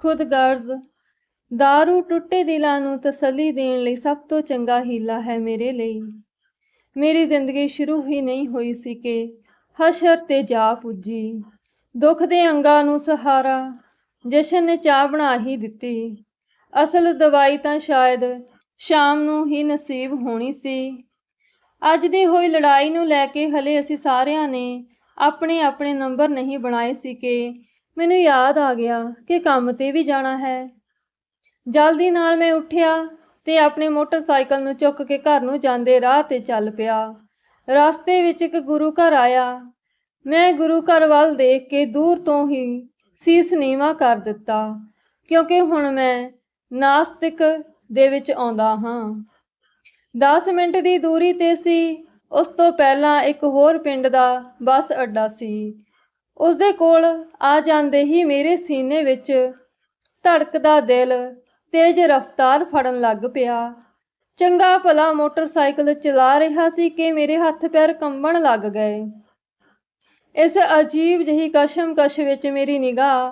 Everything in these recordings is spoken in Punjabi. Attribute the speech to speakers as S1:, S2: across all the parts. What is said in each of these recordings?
S1: ਖੁਦਗਰਜ਼ दारू ਟੁੱਟੇ ਦਿਲਾਂ ਨੂੰ ਤਸੱਲੀ ਦੇਣ ਲਈ ਸਭ ਤੋਂ ਚੰਗਾ ਹੀਲਾ ਹੈ ਮੇਰੇ ਲਈ। ਮੇਰੀ ਜ਼ਿੰਦਗੀ ਸ਼ੁਰੂ ਹੀ ਨਹੀਂ ਹੋਈ ਸੀ ਕਿ ਹਸ਼ਰ ਤੇ ਜਾ ਪੁੱਜੀ। ਦੁੱਖ ਦੇ ਅੰਗਾਂ ਨੂੰ ਸਹਾਰਾ, ਜਸ਼ਨ ਨੇ ਚਾਹ ਬਣਾ ਹੀ ਦਿੱਤੀ। ਅਸਲ ਦਵਾਈ ਤਾਂ ਸ਼ਾਇਦ ਸ਼ਾਮ ਨੂੰ ਹੀ ਨਸੀਬ ਹੋਣੀ ਸੀ। ਅੱਜ ਦੀ ਹੋਈ ਲੜਾਈ ਨੂੰ ਲੈ ਕੇ ਹਲੇ ਅਸੀਂ ਸਾਰਿਆਂ ਨੇ ਆਪਣੇ ਆਪਣੇ ਨੰਬਰ ਨਹੀਂ ਬਣਾਏ ਸੀ ਕਿ ਮੈਨੂੰ ਯਾਦ ਆ ਗਿਆ ਕਿ ਕੰਮ ਤੇ ਵੀ ਜਾਣਾ ਹੈ। ਜਲਦੀ ਨਾਲ ਮੈਂ ਉੱਠਿਆ ਤੇ ਆਪਣੇ ਮੋਟਰਸਾਈਕਲ ਨੂੰ ਚੁੱਕ ਕੇ ਘਰ ਨੂੰ ਜਾਂਦੇ ਰਾਹ ਤੇ ਚੱਲ ਪਿਆ। ਰਸਤੇ ਵਿੱਚ ਇੱਕ ਗੁਰੂ ਘਰ ਆਇਆ। ਮੈਂ ਗੁਰੂ ਘਰ ਵੱਲ ਦੇਖ ਕੇ ਦੂਰ ਤੋਂ ਹੀ ਸੀਸ ਨੀਵਾ ਕਰ ਦਿੱਤਾ, ਕਿਉਂਕਿ ਹੁਣ ਮੈਂ ਨਾਸਤਿਕ ਦੇ ਵਿੱਚ ਆਉਂਦਾ ਹਾਂ। 10 ਮਿੰਟ ਦੀ ਦੂਰੀ ਤੇ ਸੀ, ਉਸ ਤੋਂ ਪਹਿਲਾਂ ਇੱਕ ਹੋਰ ਪਿੰਡ ਦਾ ਬੱਸ ਅੱਡਾ ਸੀ। ਉਸ ਦੇ ਕੋਲ ਆ ਜਾਂਦੇ ਹੀ ਮੇਰੇ ਸੀਨੇ ਵਿੱਚ ਧੜਕਦਾ ਦਿਲ ਤੇਜ਼ ਰਫ਼ਤਾਰ ਫੜਨ ਲੱਗ ਪਿਆ। ਚੰਗਾ ਭਲਾ ਮੋਟਰਸਾਈਕਲ ਚਲਾ ਰਿਹਾ ਸੀ ਕਿ ਮੇਰੇ ਹੱਥ ਪੈਰ ਕੰਬਣ ਲੱਗ ਗਏ। ਇਸ ਅਜੀਬ ਜਿਹੀ ਕਸ਼ਮਕਸ਼ ਵਿੱਚ ਮੇਰੀ ਨਿਗਾਹ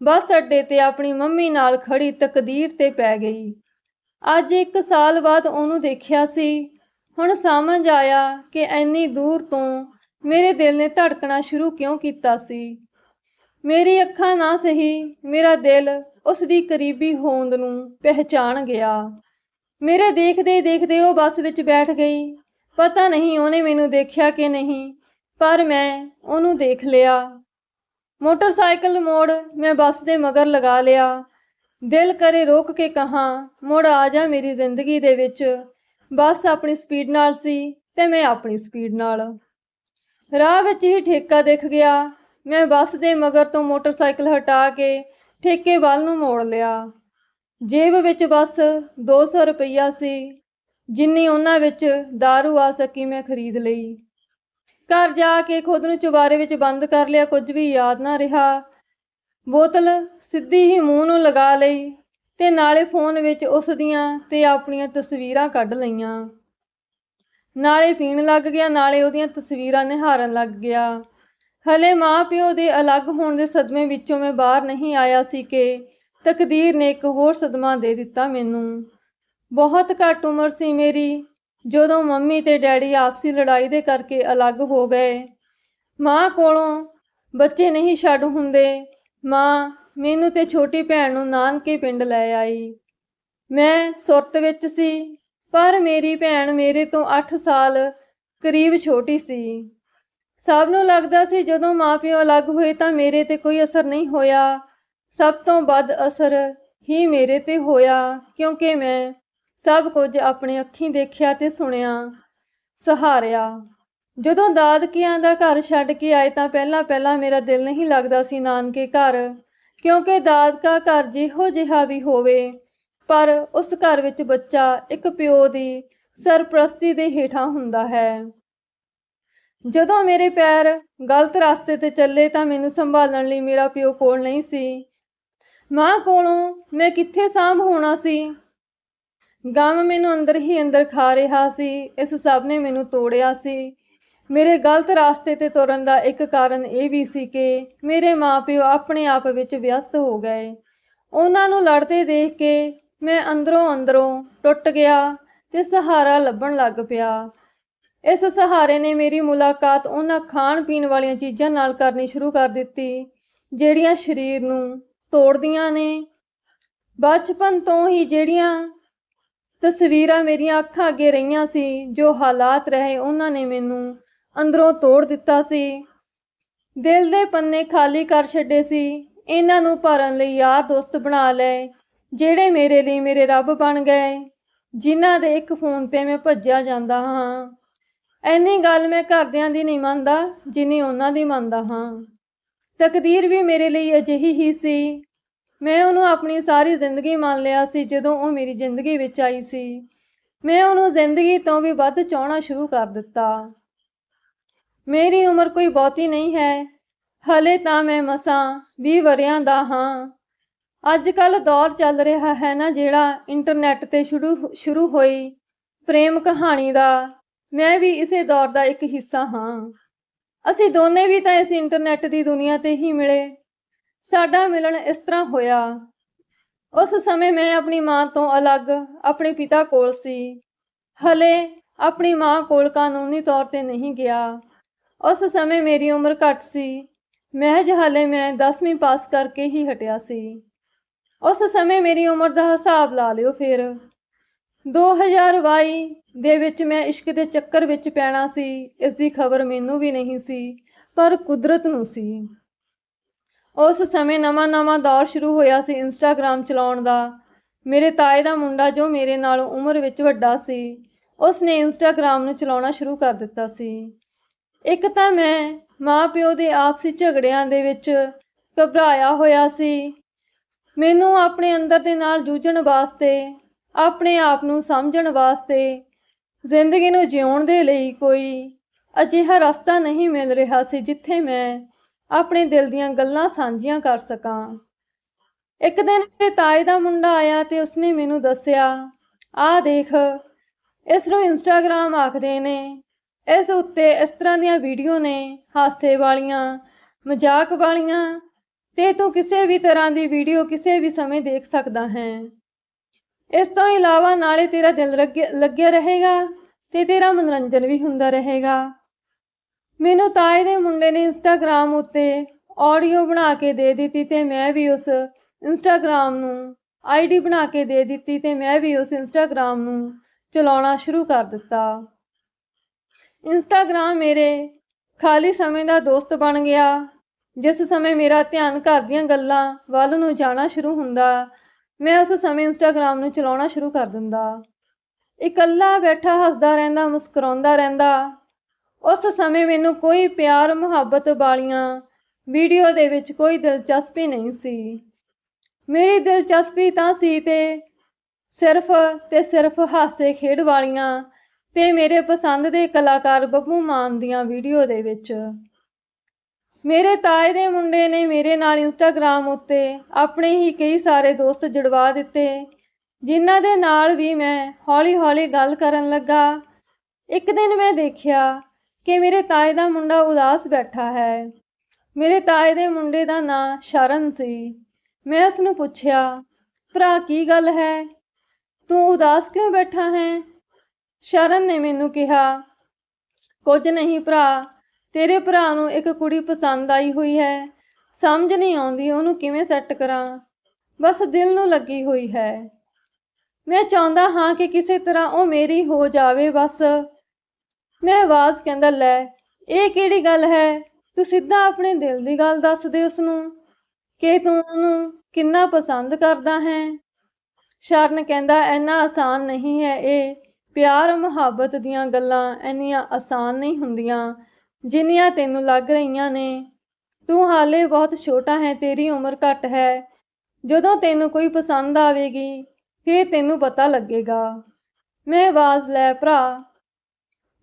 S1: ਬੱਸ ਅੱਡੇ ਤੇ ਆਪਣੀ ਮੰਮੀ ਨਾਲ ਖੜੀ ਤਕਦੀਰ ਤੇ ਪੈ ਗਈ। ਅੱਜ ਇੱਕ ਸਾਲ ਬਾਅਦ ਉਹਨੂੰ ਦੇਖਿਆ ਸੀ। ਹੁਣ ਸਮਝ ਆਇਆ ਕਿ ਐਨੀ ਦੂਰ ਤੋਂ ਮੇਰੇ ਦਿਲ ਨੇ ਧੜਕਣਾ ਸ਼ੁਰੂ ਕਿਉਂ ਕੀਤਾ ਸੀ? ਮੇਰੀ ਅੱਖਾਂ ਨਾ ਸਹੀ, ਮੇਰਾ ਦਿਲ ਉਸ ਦੀ ਕਰੀਬੀ ਹੋਂਦ ਨੂੰ ਪਹਿਚਾਣ ਗਿਆ। ਮੇਰੇ ਦੇਖਦੇ ਦੇਖਦੇ ਉਹ ਬੱਸ ਵਿੱਚ ਬੈਠ ਗਈ। ਪਤਾ ਨਹੀਂ ਉਹਨੇ ਮੈਨੂੰ ਦੇਖਿਆ ਕਿ ਨਹੀਂ, ਪਰ ਮੈਂ ਉਹਨੂੰ ਦੇਖ ਲਿਆ। ਮੋਟਰਸਾਈਕਲ ਮੋੜ ਮੈਂ ਬੱਸ ਦੇ ਮਗਰ ਲਗਾ ਲਿਆ। ਦਿਲ ਕਰੇ ਰੋਕ ਕੇ ਕਹਾ, ਮੁੜ ਆ ਜਾ ਮੇਰੀ ਜ਼ਿੰਦਗੀ ਦੇ ਵਿੱਚ। ਬੱਸ ਆਪਣੀ ਸਪੀਡ ਨਾਲ ਸੀ ਤੇ ਮੈਂ ਆਪਣੀ ਸਪੀਡ ਨਾਲ। ਰਾਹ ਵਿੱਚ ਹੀ ਠੇਕਾ ਦਿਖ ਗਿਆ। ਮੈਂ ਬੱਸ ਦੇ ਮਗਰ ਤੋਂ ਮੋਟਰਸਾਈਕਲ ਹਟਾ ਕੇ ਠੇਕੇ ਵੱਲ ਨੂੰ ਮੋੜ ਲਿਆ। ਜੇਬ ਵਿੱਚ ਬਸ 200 ਰੁਪਈਆ ਸੀ, ਜਿੰਨੀ ਉਹਨਾਂ ਵਿੱਚ दारू ਆ ਸਕੀ ਮੈਂ ਖਰੀਦ ਲਈ। ਘਰ ਜਾ ਕੇ ਖੁਦ ਨੂੰ ਚੁਬਾਰੇ ਵਿੱਚ ਬੰਦ ਕਰ ਲਿਆ, ਕੁਝ ਵੀ ਯਾਦ ਨਾ ਰਿਹਾ। ਬੋਤਲ ਸਿੱਧੀ ਹੀ ਮੂੰਹ ਨੂੰ ਲਗਾ ਲਈ ਤੇ ਨਾਲੇ ਫੋਨ ਵਿੱਚ ਉਸ ਦੀਆਂ ਤੇ ਆਪਣੀਆਂ ਤਸਵੀਰਾਂ ਕੱਢ ਲਈਆਂ। ਨਾਲੇ ਪੀਣ ਲੱਗ ਗਿਆ, ਨਾਲੇ ਉਹਦੀਆਂ ਤਸਵੀਰਾਂ ਨਿਹਾਰਨ ਲੱਗ ਗਿਆ। ਹਲੇ ਮਾਂ ਪਿਓ ਦੇ ਅਲੱਗ ਹੋਣ ਦੇ ਸਦਮੇ ਵਿੱਚੋਂ ਮੈਂ ਬਾਹਰ ਨਹੀਂ ਆਇਆ ਸੀ ਕਿ ਤਕਦੀਰ ਨੇ ਇੱਕ ਹੋਰ ਸਦਮਾ ਦੇ ਦਿੱਤਾ ਮੈਨੂੰ। ਬਹੁਤ ਘੱਟ ਉਮਰ ਸੀ ਮੇਰੀ, ਜਦੋਂ ਮੰਮੀ ਤੇ ਡੈਡੀ ਆਪਸੀ ਲੜਾਈ ਦੇ ਕਰਕੇ ਅਲੱਗ ਹੋ ਗਏ। ਮਾਂ ਕੋਲੋਂ ਬੱਚੇ ਨਹੀਂ ਛੱਡ ਹੁੰਦੇ। ਮਾਂ ਮੈਨੂੰ ਤੇ ਛੋਟੀ ਭੈਣ ਨੂੰ ਨਾਨਕੇ ਪਿੰਡ ਲੈ ਆਈ। ਮੈਂ ਸੁਰਤ ਵਿੱਚ ਸੀ ਪਰ ਮੇਰੀ ਭੈਣ ਮੇਰੇ ਤੋਂ 8 ਸਾਲ ਕਰੀਬ ਛੋਟੀ ਸੀ। ਸਭ ਨੂੰ ਲੱਗਦਾ ਸੀ ਜਦੋਂ ਮਾਪਿਓ ਅਲੱਗ ਹੋਏ ਤਾਂ ਮੇਰੇ ਤੇ ਕੋਈ ਅਸਰ ਨਹੀਂ ਹੋਇਆ। ਸਭ ਤੋਂ ਵੱਧ ਅਸਰ ਹੀ ਮੇਰੇ ਤੇ ਹੋਇਆ, ਕਿਉਂਕਿ ਮੈਂ ਸਭ ਕੁਝ ਆਪਣੇ ਅੱਖੀਂ ਦੇਖਿਆ ਤੇ ਸੁਣਿਆ, ਸਹਾਰਿਆ। ਜਦੋਂ ਦਾਦਕਿਆਂ ਦਾ ਘਰ ਛੱਡ ਕੇ ਆਏ ਤਾਂ ਪਹਿਲਾਂ ਪਹਿਲਾਂ ਮੇਰਾ ਦਿਲ ਨਹੀਂ ਲੱਗਦਾ ਸੀ ਨਾਨਕੇ ਘਰ, ਕਿਉਂਕਿ ਦਾਦਕਾ ਘਰ ਜਿਹੋ ਜਿਹਾ ਵੀ ਹੋਵੇ। ਪਰ ਉਸ ਘਰ ਵਿੱਚ ਬੱਚਾ ਇੱਕ ਪਿਓ ਦੀ ਸਰਪ੍ਰਸਤੀ ਦੇ ਹੇਠਾਂ ਹੁੰਦਾ ਹੈ। ਜਦੋਂ ਮੇਰੇ ਪੈਰ ਗਲਤ ਰਸਤੇ ਤੇ ਚੱਲੇ ਤਾਂ ਮੈਨੂੰ ਸੰਭਾਲਣ ਲਈ ਮੇਰਾ ਪਿਓ ਕੋਲ ਨਹੀਂ ਸੀ। ਮਾਂ ਕੋਲੋਂ ਮੈਂ ਕਿੱਥੇ ਸਾਂਭ ਹੋਣਾ ਸੀ? ਗਮ ਮੈਨੂੰ ਅੰਦਰ ਹੀ ਅੰਦਰ ਖਾ ਰਿਹਾ ਸੀ, ਇਸ ਸਭ ਨੇ ਮੈਨੂੰ ਤੋੜਿਆ ਸੀ। ਮੇਰੇ ਗਲਤ ਰਸਤੇ ਤੇ ਤੁਰਨ ਦਾ ਇੱਕ ਕਾਰਨ ਇਹ ਵੀ ਸੀ ਕਿ ਮੇਰੇ ਮਾਪਿਓ ਆਪਣੇ ਆਪ ਵਿੱਚ ਵਿਅਸਤ ਹੋ ਗਏ। ਉਹਨਾਂ ਨੂੰ ਲੜਦੇ ਦੇਖ ਕੇ ਮੈਂ ਅੰਦਰੋਂ ਅੰਦਰੋਂ ਟੁੱਟ ਗਿਆ ਤੇ ਸਹਾਰਾ ਲੱਭਣ ਲੱਗ ਪਿਆ। ਇਸ ਸਹਾਰੇ ਨੇ ਮੇਰੀ ਮੁਲਾਕਾਤ ਉਹਨਾਂ ਖਾਣ ਪੀਣ ਵਾਲੀਆਂ ਚੀਜ਼ਾਂ ਨਾਲ ਕਰਨੀ ਸ਼ੁਰੂ ਕਰ ਦਿੱਤੀ, ਜਿਹੜੀਆਂ ਸਰੀਰ ਨੂੰ ਤੋੜਦੀਆਂ ਨੇ। ਬਚਪਨ ਤੋਂ ਹੀ ਜਿਹੜੀਆਂ ਤਸਵੀਰਾਂ ਮੇਰੀਆਂ ਅੱਖਾਂ ਅੱਗੇ ਰਹੀਆਂ ਸੀ, ਜੋ ਹਾਲਾਤ ਰਹੇ, ਉਹਨਾਂ ਨੇ ਮੈਨੂੰ ਅੰਦਰੋਂ ਤੋੜ ਦਿੱਤਾ ਸੀ। ਦਿਲ ਦੇ ਪੰਨੇ ਖਾਲੀ ਕਰ ਛੱਡੇ ਸੀ, ਇਹਨਾਂ ਨੂੰ ਭਰਨ ਲਈ ਯਾਰ ਦੋਸਤ ਬਣਾ ਲਏ ਜਿਹੜੇ ਮੇਰੇ ਲਈ ਮੇਰੇ ਰੱਬ ਬਣ ਗਏ, ਜਿਨ੍ਹਾਂ ਦੇ ਇੱਕ ਫੋਨ ਤੇ ਮੈਂ ਭੱਜਿਆ ਜਾਂਦਾ ਹਾਂ। ਐਨੀ ਗੱਲ ਮੈਂ ਘਰਦਿਆਂ ਦੀ ਨਹੀਂ ਮੰਨਦਾ, ਜਿੰਨੀ ਉਹਨਾਂ ਦੀ ਮੰਨਦਾ ਹਾਂ। ਤਕਦੀਰ ਵੀ ਮੇਰੇ ਲਈ ਅਜਿਹੀ ਹੀ ਸੀ। ਮੈਂ ਉਹਨੂੰ ਆਪਣੀ ਸਾਰੀ ਜ਼ਿੰਦਗੀ ਮੰਨ ਲਿਆ ਸੀ, ਜਦੋਂ ਉਹ ਮੇਰੀ ਜ਼ਿੰਦਗੀ ਵਿੱਚ ਆਈ ਸੀ। ਮੈਂ ਉਹਨੂੰ ਜ਼ਿੰਦਗੀ ਤੋਂ ਵੀ ਵੱਧ ਚਾਹਣਾ ਸ਼ੁਰੂ ਕਰ ਦਿੱਤਾ। ਮੇਰੀ ਉਮਰ ਕੋਈ ਬਹੁਤੀ ਨਹੀਂ ਹੈ, ਹਲੇ ਤਾਂ ਮੈਂ ਮਸਾਂ 20 ਵਰਿਆਂ ਦਾ ਹਾਂ। ਅੱਜ ਕੱਲ ਦੌਰ ਚੱਲ ਰਿਹਾ ਹੈ ਨਾ ਜਿਹੜਾ ਇੰਟਰਨੈਟ ਤੇ ਸ਼ੁਰੂ ਸ਼ੁਰੂ ਹੋਈ ਪ੍ਰੇਮ ਕਹਾਣੀ ਦਾ। ਮੈਂ ਵੀ ਇਸੇ ਦੌਰ ਦਾ ਇੱਕ ਹਿੱਸਾ ਹਾਂ। ਅਸੀਂ ਦੋਨੇ ਵੀ ਤਾਂ ਇਸ ਇੰਟਰਨੈਟ ਦੀ ਦੁਨੀਆ ਤੇ ਹੀ ਮਿਲੇ। ਸਾਡਾ ਮਿਲਣ ਇਸ ਤਰ੍ਹਾਂ ਹੋਇਆ। ਉਸ ਸਮੇਂ ਮੈਂ ਆਪਣੀ ਮਾਂ ਤੋਂ ਅਲੱਗ ਆਪਣੇ ਪਿਤਾ ਕੋਲ ਸੀ। ਹਲੇ ਆਪਣੀ ਮਾਂ ਕੋਲ ਕਾਨੂੰਨੀ ਤੌਰ ਤੇ ਨਹੀਂ ਗਿਆ। ਉਸ ਸਮੇਂ ਮੇਰੀ ਉਮਰ ਘੱਟ ਸੀ। ਮਹਿਜ ਹਲੇ ਮੈਂ 10ਵੀਂ ਪਾਸ ਕਰਕੇ ਹੀ ਹਟਿਆ ਸੀ। ਉਸ ਸਮੇਂ ਮੇਰੀ ਉਮਰ ਦਾ ਹਿਸਾਬ ਲਾ ਲਿਓ ਫਿਰ। 2022 ਦੇ ਵਿੱਚ ਮੈਂ ਇਸ਼ਕ ਦੇ ਚੱਕਰ ਵਿੱਚ ਪੈਣਾ ਸੀ, ਇਸ ਦੀ ਖਬਰ ਮੈਨੂੰ ਵੀ ਨਹੀਂ ਸੀ, ਪਰ ਕੁਦਰਤ ਨੂੰ ਸੀ। ਉਸ ਸਮੇਂ ਨਵਾਂ-ਨਵਾਂ ਦੌਰ ਸ਼ੁਰੂ ਹੋਇਆ ਸੀ ਇੰਸਟਾਗ੍ਰam ਚਲਾਉਣ ਦਾ। ਮੇਰੇ ਤਾਏ ਦਾ ਮੁੰਡਾ ਜੋ ਮੇਰੇ ਨਾਲ ਉਮਰ ਵਿੱਚ ਵੱਡਾ ਸੀ ਉਸ ਨੇ ਇੰਸਟਾਗ੍ਰam ਨੂੰ ਚਲਾਉਣਾ ਸ਼ੁਰੂ ਕਰ ਦਿੱਤਾ ਸੀ। ਇੱਕ ਤਾਂ ਮੈਂ ਮਾਂ-ਪਿਓ ਦੇ ਆਪਸੀ ਝਗੜਿਆਂ ਦੇ ਵਿੱਚ ਘਬਰਾਇਆ ਹੋਇਆ ਸੀ ਮੈਨੂੰ ਆਪਣੇ ਅੰਦਰ ਦੇ ਨਾਲ ਜੂਝਣ ਵਾਸਤੇ, ਆਪਣੇ ਆਪ ਨੂੰ ਸਮਝਣ ਵਾਸਤੇ, ਜ਼ਿੰਦਗੀ ਨੂੰ ਜਿਉਣ ਦੇ ਲਈ ਕੋਈ ਅਜਿਹਾ ਰਸਤਾ ਨਹੀਂ ਮਿਲ ਰਿਹਾ ਸੀ ਜਿੱਥੇ ਮੈਂ ਆਪਣੇ ਦਿਲ ਦੀਆਂ ਗੱਲਾਂ ਸਾਂਝੀਆਂ ਕਰ ਸਕਾਂ। ਇੱਕ ਦਿਨ ਮੇਰੇ ਤਾਏ ਦਾ ਮੁੰਡਾ ਆਇਆ ਤੇ ਉਸਨੇ ਮੈਨੂੰ ਦੱਸਿਆ, ਆਹ ਦੇਖ, ਇਸ ਨੂੰ ਇੰਸਟਾਗ੍ਰam ਆਖਦੇ ਨੇ, ਇਸ ਉੱਤੇ ਇਸ ਤਰ੍ਹਾਂ ਦੀਆਂ ਵੀਡੀਓ ਨੇ, ਹਾਸੇ ਵਾਲੀਆਂ, ਮਜ਼ਾਕ ਵਾਲੀਆਂ ਤੇ ਤੂੰ ਕਿਸੇ ਵੀ ਤਰ੍ਹਾਂ ਦੀ ਵੀਡੀਓ ਕਿਸੇ ਵੀ ਸਮੇਂ ਦੇਖ ਸਕਦਾ ਹੈ। ਇਸ ਤੋਂ ਇਲਾਵਾ ਨਾਲੇ ਤੇਰਾ ਦਿਲ ਲੱਗਿਆ ਰਹੇਗਾ ਤੇ ਤੇਰਾ ਮਨੋਰੰਜਨ ਵੀ ਹੁੰਦਾ ਰਹੇਗਾ। ਮੈਨੂੰ ਤਾਏ ਦੇ ਮੁੰਡੇ ਨੇ ਇੰਸਟਾਗ੍ਰam ਉੱਤੇ ਆਡੀਓ ਬਣਾ ਕੇ ਦੇ ਦਿੱਤੀ ਤੇ ਮੈਂ ਵੀ ਉਸ ਇੰਸਟਾਗ੍ਰam ਨੂੰ ਆਈਡੀ ਬਣਾ ਕੇ ਦੇ ਦਿੱਤੀ ਤੇ ਮੈਂ ਵੀ ਉਸ ਇੰਸਟਾਗ੍ਰam ਨੂੰ ਚਲਾਉਣਾ ਸ਼ੁਰੂ ਕਰ ਦਿੱਤਾ। ਇੰਸਟਾਗ੍ਰam ਮੇਰੇ ਖਾਲੀ ਸਮੇਂ ਦਾ ਦੋਸਤ ਬਣ ਗਿਆ। ਜਿਸ ਸਮੇਂ ਮੇਰਾ ਧਿਆਨ ਘਰ ਦੀਆਂ ਗੱਲਾਂ ਵੱਲ ਨੂੰ ਜਾਣਾ ਸ਼ੁਰੂ ਹੁੰਦਾ, ਮੈਂ ਉਸ ਸਮੇਂ ਇੰਸਟਾਗ੍ਰam ਨੂੰ ਚਲਾਉਣਾ ਸ਼ੁਰੂ ਕਰ ਦਿੰਦਾ। ਇਕੱਲਾ ਬੈਠਾ ਹੱਸਦਾ ਰਹਿੰਦਾ, ਮੁਸਕਰਾਉਂਦਾ ਰਹਿੰਦਾ। ਉਸ ਸਮੇਂ ਮੈਨੂੰ ਕੋਈ ਪਿਆਰ, ਮੁਹੱਬਤ ਵਾਲੀਆਂ ਵੀਡੀਓ ਦੇ ਵਿੱਚ ਕੋਈ ਦਿਲਚਸਪੀ ਨਹੀਂ ਸੀ। ਮੇਰੀ ਦਿਲਚਸਪੀ ਤਾਂ ਸੀ ਤੇ ਸਿਰਫ ਤੇ ਸਿਰਫ ਹਾਸੇ ਖੇਡ ਵਾਲੀਆਂ ਤੇ ਮੇਰੇ ਪਸੰਦ ਦੇ ਕਲਾਕਾਰ ਬੱਬੂ ਮਾਨ ਦੀਆਂ ਵੀਡੀਓ ਦੇ ਵਿੱਚ। ਮੇਰੇ ਤਾਏ ਦੇ ਮੁੰਡੇ ਨੇ ਮੇਰੇ ਨਾਲ ਇੰਸਟਾਗ੍ਰam ਉੱਤੇ ਆਪਣੇ ਹੀ ਕਈ ਸਾਰੇ ਦੋਸਤ ਜੁੜਵਾ ਦਿੱਤੇ, ਜਿਨ੍ਹਾਂ ਦੇ ਨਾਲ ਵੀ ਮੈਂ ਹੌਲੀ-ਹੌਲੀ ਗੱਲ ਕਰਨ ਲੱਗਾ। ਇੱਕ ਦਿਨ ਮੈਂ ਦੇਖਿਆ ਕਿ ਮੇਰੇ ਤਾਏ ਦਾ ਮੁੰਡਾ ਉਦਾਸ ਬੈਠਾ ਹੈ। ਮੇਰੇ ਤਾਏ ਦੇ ਮੁੰਡੇ ਦਾ ਨਾਂ ਸ਼ਰਨ ਸੀ। ਮੈਂ ਉਸ ਨੂੰ ਪੁੱਛਿਆ, ਭਰਾ, ਕੀ ਗੱਲ ਹੈ? ਤੂੰ ਉਦਾਸ ਕਿਉਂ ਬੈਠਾ ਹੈ? ਸ਼ਰਨ ਨੇ ਮੈਨੂੰ ਕਿਹਾ, ਕੁਝ ਨਹੀਂ ਭਰਾ ਤੇਰੇ ਭਰਾ ਨੂੰ ਇੱਕ ਕੁੜੀ ਪਸੰਦ ਆਈ ਹੋਈ ਹੈ। ਸਮਝ ਨਹੀਂ ਆਉਂਦੀ ਉਹਨੂੰ ਕਿਵੇਂ ਸੈੱਟ ਕਰਾਂ। ਬਸ ਦਿਲ ਨੂੰ ਲੱਗੀ ਹੋਈ ਹੈ। ਮੈਂ ਚਾਹੁੰਦਾ ਹਾਂ ਕਿ ਕਿਸੇ ਤਰ੍ਹਾਂ ਉਹ ਮੇਰੀ ਹੋ ਜਾਵੇ ਬਸ। ਮੈਂ ਆਵਾਜ਼ ਕਹਿੰਦਾ, ਲੈ, ਇਹ ਕਿਹੜੀ ਗੱਲ ਹੈ? ਤੂੰ ਸਿੱਧਾ ਆਪਣੇ ਦਿਲ ਦੀ ਗੱਲ ਦੱਸ ਦੇ ਉਸ ਨੂੰ ਕਿ ਤੂੰ ਉਹਨੂੰ ਕਿੰਨਾ ਪਸੰਦ ਕਰਦਾ ਹੈ। ਸ਼ਰਨ ਕਹਿੰਦਾ, ਇੰਨਾ ਆਸਾਨ ਨਹੀਂ ਹੈ ਇਹ। ਪਿਆਰ ਮੁਹੱਬਤ ਦੀਆਂ ਗੱਲਾਂ ਇੰਨੀਆਂ ਆਸਾਨ ਨਹੀਂ ਹੁੰਦੀਆਂ। ਜਿੰਨੀਆਂ ਤੈਨੂੰ ਲੱਗ ਰਹੀਆਂ ਨੇ। ਤੂੰ ਹਾਲੇ ਬਹੁਤ ਛੋਟਾ ਹੈ, ਤੇਰੀ ਉਮਰ ਘੱਟ ਹੈ। ਜਦੋਂ ਤੈਨੂੰ ਕੋਈ ਪਸੰਦ ਆਵੇਗੀ, ਫੇਰ ਤੈਨੂੰ ਪਤਾ ਲੱਗੇਗਾ। ਮੈਂ ਆਵਾਜ਼ ਲੈ, ਭਰਾ।